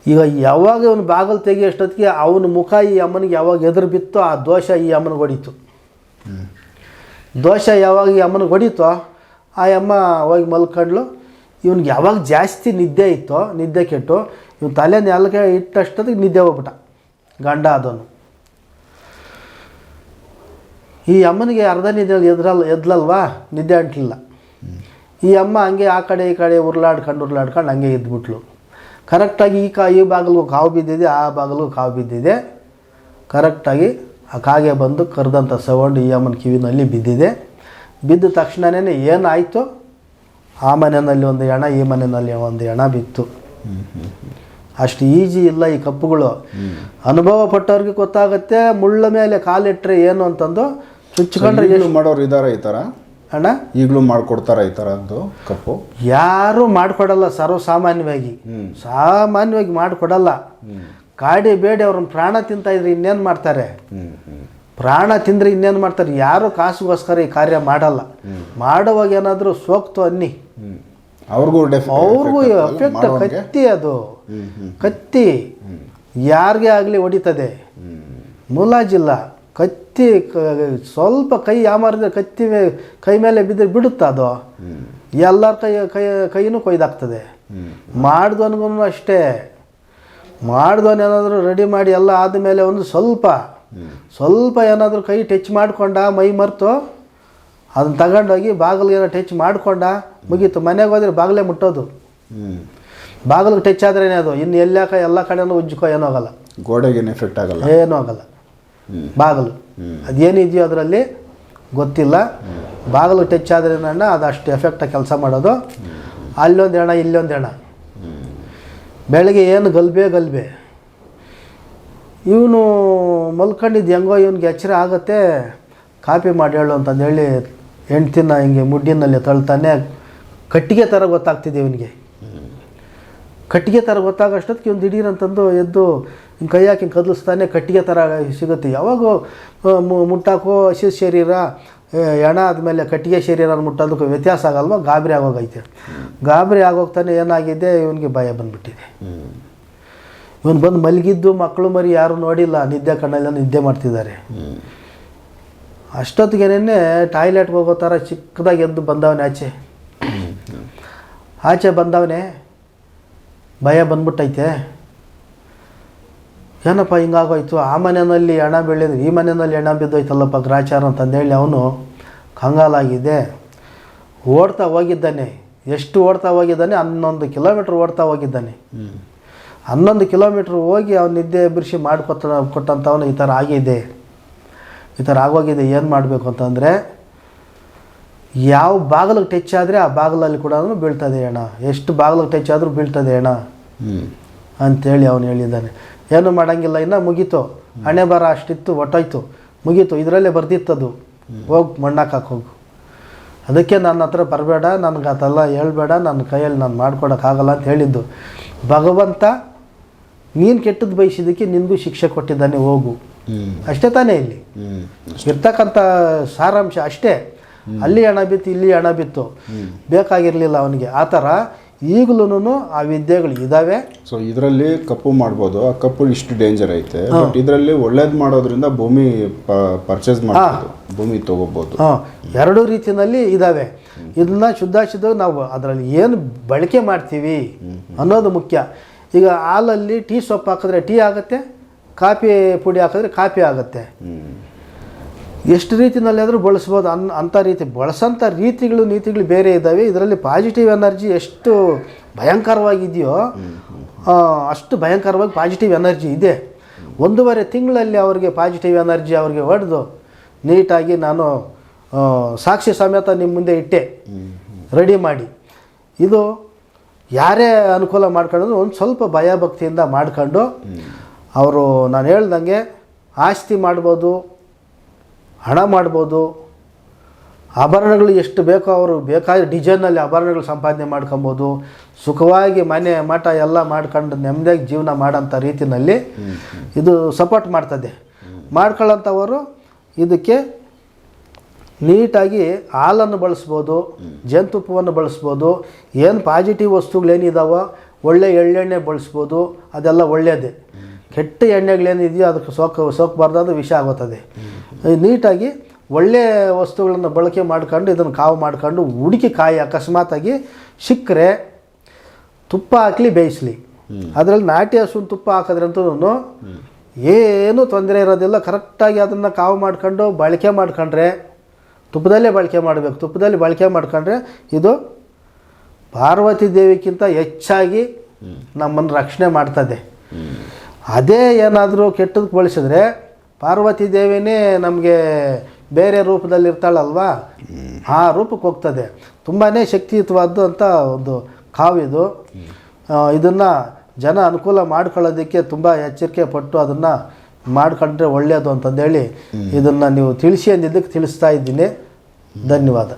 ಈಗ ಯಾವಾಗ ಇವನು ಬಾಗಿಲು ತೆಗಿಯೋಷ್ಟೊತ್ತಿಗೆ ಅವನ ಮುಖ ಈ ಅಮ್ಮನಿಗೆ ಯಾವಾಗ ಎದುರು ಬಿತ್ತೋ ಆ ದೋಷ ಈ ಅಮ್ಮನಿಗೆ ಹೊಡೀತು. ದೋಷ ಯಾವಾಗ ಈ ಅಮ್ಮನಿಗೆ ಹೊಡೀತೋ, ಆ ಅಮ್ಮ ಹೋಗಿ ಮಲ್ಕೊಂಡ್ಲು ಇವನಿಗೆ ಯಾವಾಗ ಜಾಸ್ತಿ ನಿದ್ದೆ ಇತ್ತೋ, ನಿದ್ದೆ ಕೆಟ್ಟು, ಇವ್ನು ತಲೆ ನೆಲಕ್ಕೆ ಇಟ್ಟಷ್ಟೊತ್ತಿಗೆ ನಿದ್ದೆ ಹೋಗ್ಬಿಟ್ಟ. ಗಂಡ ಆದನು ಈ ಅಮ್ಮನಿಗೆ ಅರ್ಧ ನಿದ್ದೆ ಎದ್ರಲ್ಲ ಎದ್ಲಲ್ವಾ? ನಿದ್ದೆ ಅಂಟಲಿಲ್ಲ. ಈ ಅಮ್ಮ ಹಂಗೆ ಆ ಕಡೆ ಈ ಕಡೆ ಉರ್ಲಾಡ್ಕೊಂಡು ಉರ್ಲಾಡ್ಕೊಂಡು ಹಂಗೆ ಎದ್ಬಿಟ್ಲು. ಕರೆಕ್ಟಾಗಿ ಈ ಕಾ, ಈ ಬಾಗಿಲು ಕಾವು ಬಿದ್ದಿದೆ, ಆ ಬಾಗಿಲು ಕಾವು ಬಿದ್ದಿದೆ. ಕರೆಕ್ಟಾಗಿ ಆ ಕಾಗೆ ಬಂದು ಕರೆದಂಥ ಸೌಂಡ್ ಈ ಅಮ್ಮನ ಕಿವಿನಲ್ಲಿ ಬಿದ್ದಿದೆ. ಬಿದ್ದ ತಕ್ಷಣವೇ ಏನಾಯಿತು? ಆ ಮನೆಯಲ್ಲಿ ಒಂದು ಹೆಣ ಈ ಮನೆಯಲ್ಲಿ ಒಂದು ಹೆಣ ಬಿತ್ತು. ಅಷ್ಟು ಈಜಿ ಇಲ್ಲ ಈ ಕಪ್ಪುಗಳು. ಅನುಭವ ಪಟ್ಟವ್ರಿಗೆ ಗೊತ್ತಾಗುತ್ತೆ ಮುಳ್ಳ ಮೇಲೆ ಕಾಲಿಟ್ಟರೆ ಏನು ಅಂತಂದು ಚುಚ್ಕೊಂಡ್ರೆ ಈಗಲೂ ಮಾಡೋರು ಇದಾರ ಈ ಥರ? ಅಣ್ಣ? ಈಗಲೂ ಮಾಡ್ಕೊಡ್ತಾರೆ ಈ ಥರದ್ದು ಕಪ್ಪು? ಯಾರೂ ಮಾಡಿಕೊಡಲ್ಲ ಸರ್ವಸಾಮಾನ್ಯವಾಗಿ. ಸಾಮಾನ್ಯವಾಗಿ ಮಾಡಿಕೊಡಲ್ಲ. ಕಾಡಿ ಬೇಡಿ ಅವ್ರನ್ನ ಪ್ರಾಣ ತಿಂತ ಇದ್ರೆ ಇನ್ನೇನು ಮಾಡ್ತಾರೆ? ಪ್ರಾಣ ತಿಂದರೆ ಇನ್ನೇನು ಮಾಡ್ತಾರೆ? ಯಾರು ಕಾಸುಗೋಸ್ಕರ ಈ ಕಾರ್ಯ ಮಾಡಲ್ಲ. ಮಾಡುವಾಗ ಏನಾದರೂ ಸೋಕ್ತು ಅನ್ನಿ. ಅವ್ರಿಗೂ ಅವ್ರಿಗೂ ಎಫೆಕ್ಟ್ ಕತ್ತಿ ಅದು. ಕತ್ತಿ ಯಾರಿಗೆ ಆಗಲಿ ಹೊಡಿತದೆ. ಮುಲಾಜಿಲ್ಲ ಕತ್ತಿ ಸ್ವಲ್ಪ ಕೈ ಯಾಮಾರಿದ್ರೆ ಕತ್ತಿ ಕೈ ಮೇಲೆ ಬಿದ್ದರೆ ಬಿಡುತ್ತ ಅದು? ಎಲ್ಲರ ಕೈ ಕೈ ಕೈನೂ ಕೊಯ್ದಾಗ್ತದೆ. ಮಾಡಿದವನಿಗೂ ಅಷ್ಟೇ. ಮಾಡಿದವನು ಏನಾದರೂ ರೆಡಿ ಮಾಡಿ ಎಲ್ಲ ಆದಮೇಲೆ ಒಂದು ಸ್ವಲ್ಪ ಸ್ವಲ್ಪ ಏನಾದರೂ ಕೈ ಟಚ್ ಮಾಡಿಕೊಂಡ ಮೈ ಮರೆತು ಅದನ್ನ ತಗೊಂಡೋಗಿ ಬಾಗಿಲಿಗೆ ಟಚ್ ಮಾಡಿಕೊಂಡ ಮುಗೀತು. ಮನೆಗೆ ಹೋದ್ರೆ ಬಾಗಿಲೇ ಮುಟ್ಟೋದು. ಹ್ಞೂ ಬಾಗಿಲಿಗೆ ಟಚ್ ಆದ್ರೇನೆ ಅದು? ಇನ್ನು ಎಲ್ಲಾಕ ಎಲ್ಲ ಕಡೆನೂ ಉಜ್ಜಿಕೋ ಏನೂ ಆಗಲ್ಲ. ಗೋಡೆಗೇನು ಎಫೆಕ್ಟ್ ಆಗಲ್ಲ. ಏನೂ ಆಗಲ್ಲ. ಬಾಗಿಲು. ಅದೇನಿದೆಯೋ ಅದರಲ್ಲಿ? ಗೊತ್ತಿಲ್ಲ. ಬಾಗಿಲು ಟಚ್ ಆದರೆ ಅಣ್ಣ? ಅದು ಅಷ್ಟು ಎಫೆಕ್ಟ್ ಕೆಲಸ ಮಾಡೋದು. ಅಲ್ಲೊಂದು ಹೆಣ ಇಲ್ಲೊಂದು ಹೆಣ ಬೆಳಗ್ಗೆ ಏನು ಗಲ್ಬೆ ಗಲ್ಬೆ. ಇವನು ಮಲ್ಕೊಂಡಿದ್ದು ಹೆಂಗೋ ಇವನಿಗೆ ಎಚ್ಚರ ಆಗುತ್ತೆ. ಕಾಪಿ ಮಾಡಿ ಹೇಳು ಅಂತಂದು ಹೇಳಿ ಹೆಂಡ್ತಿನ ಹಿಂಗೆ ಮುಡ್ಡಿನಲ್ಲಿ ತಳ್ತಾನೆ, ಕಟ್ಟಿಗೆ ಥರ ಗೊತ್ತಾಗ್ತಿದೆ ಇವನಿಗೆ. ಕಟ್ಟಿಗೆ ಥರ ಗೊತ್ತಾಗೋಷ್ಟೊತ್ತಿಗೆ ಒಂದು ದಿಢೀರ್ ಅಂತಂದು ಎದ್ದು ಹಿಂಗೆ ಕೈ ಹಾಕಿ ಕದಲಿಸ್ತಾನೆ, ಕಟ್ಟಿಗೆ ಥರ ಸಿಗುತ್ತೆ. ಯಾವಾಗ ಮುಟ್ಟಾಕೋ ಹಸಿ ಶರೀರ ಎಣ ಆದಮೇಲೆ ಕಟ್ಟಿಗೆ ಶರೀರ ಮುಟ್ಟೋದಕ್ಕೂ ವ್ಯತ್ಯಾಸ ಆಗಲ್ವ? ಗಾಬರಿ ಆಗೋಗೈತೆ. ಗಾಬರಿ ಆಗೋಗ್ತಾನೆ ಏನಾಗಿದೆ? ಇವನಿಗೆ ಭಯ ಬಂದುಬಿಟ್ಟಿದೆ. ಇವನು ಬಂದು ಮಲಗಿದ್ದು ಮಕ್ಕಳು ಮರಿ ಯಾರು ನೋಡಿಲ್ಲ. ನಿದ್ದೆ ಕಣ್ಣೆಲ್ಲ ನಿದ್ದೆ ಮಾಡ್ತಿದ್ದಾರೆ. ಹ್ಞೂ ಅಷ್ಟೊತ್ತಿಗೆನೇ ಟಾಯ್ಲೆಟ್ಗೆ ಹೋಗೋ ಥರ ಚಿಕ್ಕದಾಗಿ ಎದ್ದು ಬಂದವನೇ ಆಚೆ. ಆಚೆ ಬಂದವನೇ ಭಯ ಬಂದ್ಬಿಟ್ಟೈತೆ. ಏನಪ್ಪ ಹಿಂಗಾಗೋಯ್ತು? ಆ ಮನೆಯಲ್ಲಿ ಹೆಣ ಬೆಳೆದು ಈ ಮನೆಯಲ್ಲಿ ಹೆಣ ಬಿದ್ದೋಯ್ತಲ್ಲಪ್ಪ ಗ್ರಾಚಾರ ಅಂತಂದೇಳಿ ಅವನು ಕಂಗಾಲಾಗಿದೆ. ಓಡ್ತಾ ಹೋಗಿದ್ದಾನೆ. ಎಷ್ಟು ಓಡ್ತಾ ಹೋಗಿದ್ದಾನೆ? ಹನ್ನೊಂದು ಕಿಲೋಮೀಟ್ರ್ ಓಡ್ತಾ ಹೋಗಿದ್ದಾನೆ. ಹನ್ನೊಂದು ಕಿಲೋಮೀಟ್ರ್ ಹೋಗಿ ಅವ್ನು ನಿದ್ದೆ ಎಬ್ಬರಿಸಿ ಮಾಡಿಕೊತ ಕೊಟ್ಟಂಥವನು ಈ ಥರ ಆಗಿದೆ. ಈ ಥರ ಆಗೋಗಿದೆ ಏನು ಮಾಡಬೇಕು ಅಂತಂದರೆ ಯಾವ ಬಾಗಿಲಿಗೆ ಟಚ್ ಆದರೆ ಆ ಬಾಗಿಲಲ್ಲಿ ಕೂಡ ಬೀಳ್ತದೆ ಅಣ್ಣ. ಎಷ್ಟು ಬಾಗಿಲಿಗೆ ಟಚ್ ಆದರೂ ಬೀಳ್ತದೆ ಅಣ್ಣ. ಅಂತೇಳಿ ಅವನು ಹೇಳಿದ್ದಾನೆ. ಏನು ಮಾಡೋಂಗಿಲ್ಲ ಇನ್ನು ಮುಗೀತು. ಹಣೆ ಬರ ಅಷ್ಟಿತ್ತು ಒಟ್ಟೋಯ್ತು. ಮುಗೀತು ಇದರಲ್ಲೇ ಬರ್ದಿತ್ತದು. ಹೋಗಿ ಮಣ್ಣಾಕ ಹೋಗು. ಅದಕ್ಕೆ ನನ್ನ ಹತ್ರ ಬರಬೇಡ ನನಗೆ ಅದೆಲ್ಲ ಹೇಳ್ಬೇಡ ನನ್ನ ಕೈಯಲ್ಲಿ ನಾನು ಮಾಡ್ಕೊಡೋಕ್ಕಾಗಲ್ಲ ಅಂತ ಹೇಳಿದ್ದು. ಭಗವಂತ ನೀನು ಕೆಟ್ಟದ್ದು ಬಯಸಿದ್ದಕ್ಕೆ ನಿನಗೂ ಶಿಕ್ಷೆ ಕೊಟ್ಟಿದ್ದಾನೆ ಹೋಗು. ಅಷ್ಟೇ ತಾನೇ ಇಲ್ಲಿ. ಇರ್ತಕ್ಕಂಥ ಸಾರಾಂಶ ಅಷ್ಟೇ. ಅಲ್ಲಿ ಹಣ ಬಿತ್ತು ಇಲ್ಲಿ ಹಣ ಬಿತ್ತು. ಬೇಕಾಗಿರಲಿಲ್ಲ ಅವನಿಗೆ. ಆ ಥರ ಈಗಲೂ ಆ ವಿದ್ಯೆಗಳು ಇದ್ದಾವೆ ಸೊ ಇದರಲ್ಲಿ ಕಪ್ಪು ಮಾಡ್ಬೋದು. ಆ ಕಪ್ಪು ಇಷ್ಟು ಡೇಂಜರ್ ಐತೆ. ಬಟ್ ಇದರಲ್ಲಿ ಒಳ್ಳೇದು ಮಾಡೋದ್ರಿಂದ ಭೂಮಿ ಪರ್ಚೇಸ್ ಮಾಡ್ಬೋದು. ಭೂಮಿ ತಗೋಬಹುದು ಹಾಂ. ಎರಡೂ ರೀತಿಯಲ್ಲಿ ಇದ್ದಾವೆ ಇದನ್ನ ಶುದ್ಧ ನಾವು ಅದರಲ್ಲಿ ಏನು ಬಳಕೆ ಮಾಡ್ತೀವಿ ಅನ್ನೋದು ಮುಖ್ಯ. ಈಗ ಹಾಲಲ್ಲಿ ಟೀ ಸೊಪ್ಪು ಹಾಕಿದ್ರೆ ಟೀ ಆಗುತ್ತೆ? ಕಾಫಿ ಪುಡಿ ಹಾಕಿದ್ರೆ ಕಾಫಿ ಆಗುತ್ತೆ. ಎಷ್ಟು ರೀತಿಯಲ್ಲಿ ಆದರೂ ಬಳಸ್ಬೋದು. ಅನ್ ಅಂಥ ರೀತಿ ಬಳಸೋಂಥ ರೀತಿಗಳು, ನೀತಿಗಳು ಬೇರೆ ಇದ್ದಾವೆ. ಇದರಲ್ಲಿ ಪಾಸಿಟಿವ್ ಎನರ್ಜಿ ಎಷ್ಟು ಭಯಂಕರವಾಗಿದೆಯೋ ಅಷ್ಟು ಭಯಂಕರವಾಗಿ ಪಾಸಿಟಿವ್ ಎನರ್ಜಿ ಇದೆ. ಒಂದೂವರೆ ತಿಂಗಳಲ್ಲಿ ಅವರಿಗೆ ಪಾಸಿಟಿವ್ ಎನರ್ಜಿ ಅವ್ರಿಗೆ ಹೊಡೆದು, ನೀಟಾಗಿ ನಾನು ಸಾಕ್ಷಿ ಸಮೇತ ನಿಮ್ಮ ಮುಂದೆ ಇಟ್ಟೆ. ರೆಡಿ ಮಾಡಿ. ಇದು ಯಾರೇ ಅನುಕೂಲ ಮಾಡ್ಕೊಂಡ್ರು ಒಂದು ಸ್ವಲ್ಪ ಭಯ ಭಕ್ತಿಯಿಂದ ಮಾಡ್ಕೊಂಡು ಅವರು ನಾನು ಹೇಳ್ದಂಗೆ ಆಸ್ತಿ ಮಾಡ್ಬೋದು, ಹಣ ಮಾಡ್ಬೋದು, ಆಭರಣಗಳು ಎಷ್ಟು ಬೇಕೋ ಅವರು ಬೇಕಾದ ಡಿಸೈನಲ್ಲಿ ಆಭರಣಗಳು ಸಂಪಾದನೆ ಮಾಡ್ಕೊಬೋದು, ಸುಖವಾಗಿ ಮನೆ, ಮಠ ಎಲ್ಲ ಮಾಡ್ಕೊಂಡು ನೆಮ್ಮದಿಯಾಗಿ ಜೀವನ ಮಾಡೋಂಥ ರೀತಿಯಲ್ಲಿ ಇದು ಸಪೋರ್ಟ್ ಮಾಡ್ತದೆ. ಮಾಡ್ಕೊಳ್ಳೋಂಥವರು ಇದಕ್ಕೆ ನೀಟಾಗಿ ಹಾಲನ್ನು ಬಳಸ್ಬೋದು, ಜೇನುತುಪ್ಪವನ್ನು ಬಳಸ್ಬೋದು, ಏನು ಪಾಸಿಟಿವ್ ವಸ್ತುಗಳೇನಿದಾವೋ ಒಳ್ಳೆ ಎಳ್ಳೆಣ್ಣೆ ಬಳಸ್ಬೋದು, ಅದೆಲ್ಲ ಒಳ್ಳೆಯದೇ. ಕೆಟ್ಟ ಎಣ್ಣೆಗಳೇನಿದೆಯೋ ಅದಕ್ಕೆ ಸೋಕ ಸೋಕಬಾರ್ದು ವಿಷ ಆಗುತ್ತದೆ ನೀಟಾಗಿ ಒಳ್ಳೆಯ ವಸ್ತುಗಳನ್ನು ಬಳಕೆ ಮಾಡ್ಕೊಂಡು ಇದನ್ನು ಕಾವು ಮಾಡ್ಕೊಂಡು ಹುಡುಕಿ ಕಾಯಿ ಅಕಸ್ಮಾತಾಗಿ ಸಿಕ್ಕರೆ ತುಪ್ಪ ಹಾಕಲಿ ಬೇಯಿಸ್ಲಿ. ಅದರಲ್ಲಿ ನಾಟಿ ಹಸುವಿನ ತುಪ್ಪ ಹಾಕಿದ್ರಂತೂ ಏನೂ ತೊಂದರೆ ಇರೋದಿಲ್ಲ. ಕರೆಕ್ಟಾಗಿ ಅದನ್ನು ಕಾವು ಮಾಡ್ಕೊಂಡು ಬಳಕೆ ಮಾಡ್ಕೊಂಡ್ರೆ ತುಪ್ಪದಲ್ಲೇ ಬಳಕೆ ಮಾಡಬೇಕು. ತುಪ್ಪದಲ್ಲಿ ಬಳಕೆ ಮಾಡ್ಕೊಂಡ್ರೆ ಇದು ಪಾರ್ವತಿ ದೇವಿಗಿಂತ ಹೆಚ್ಚಾಗಿ ನಮ್ಮನ್ನು ರಕ್ಷಣೆ ಮಾಡ್ತದೆ. ಅದೇ ಏನಾದರೂ ಕೆಟ್ಟದಕ್ಕೆ ಬಳಸಿದ್ರೆ ಪಾರ್ವತಿ ದೇವಿನೇ ನಮಗೆ ಬೇರೆ ರೂಪದಲ್ಲಿ ಇರ್ತಾಳಲ್ವಾ? ಆ ರೂಪಕ್ಕೆ ಹೋಗ್ತದೆ. ತುಂಬಾ ಶಕ್ತಿಯುತವಾದ್ದು ಅಂತ ಒಂದು ಕಾವಿದು ಇದನ್ನು ಜನ ಅನುಕೂಲ ಮಾಡ್ಕೊಳ್ಳೋದಕ್ಕೆ ತುಂಬ ಎಚ್ಚರಿಕೆ ಪಟ್ಟು ಅದನ್ನು ಮಾಡ್ಕೊಂಡ್ರೆ ಒಳ್ಳೆಯದು ಅಂತಂದೇಳಿ ಇದನ್ನು ನೀವು ತಿಳಿಸಿ ಅಂದಿದ್ದಕ್ಕೆ ತಿಳಿಸ್ತಾ ಇದ್ದೀನಿ. ಧನ್ಯವಾದ.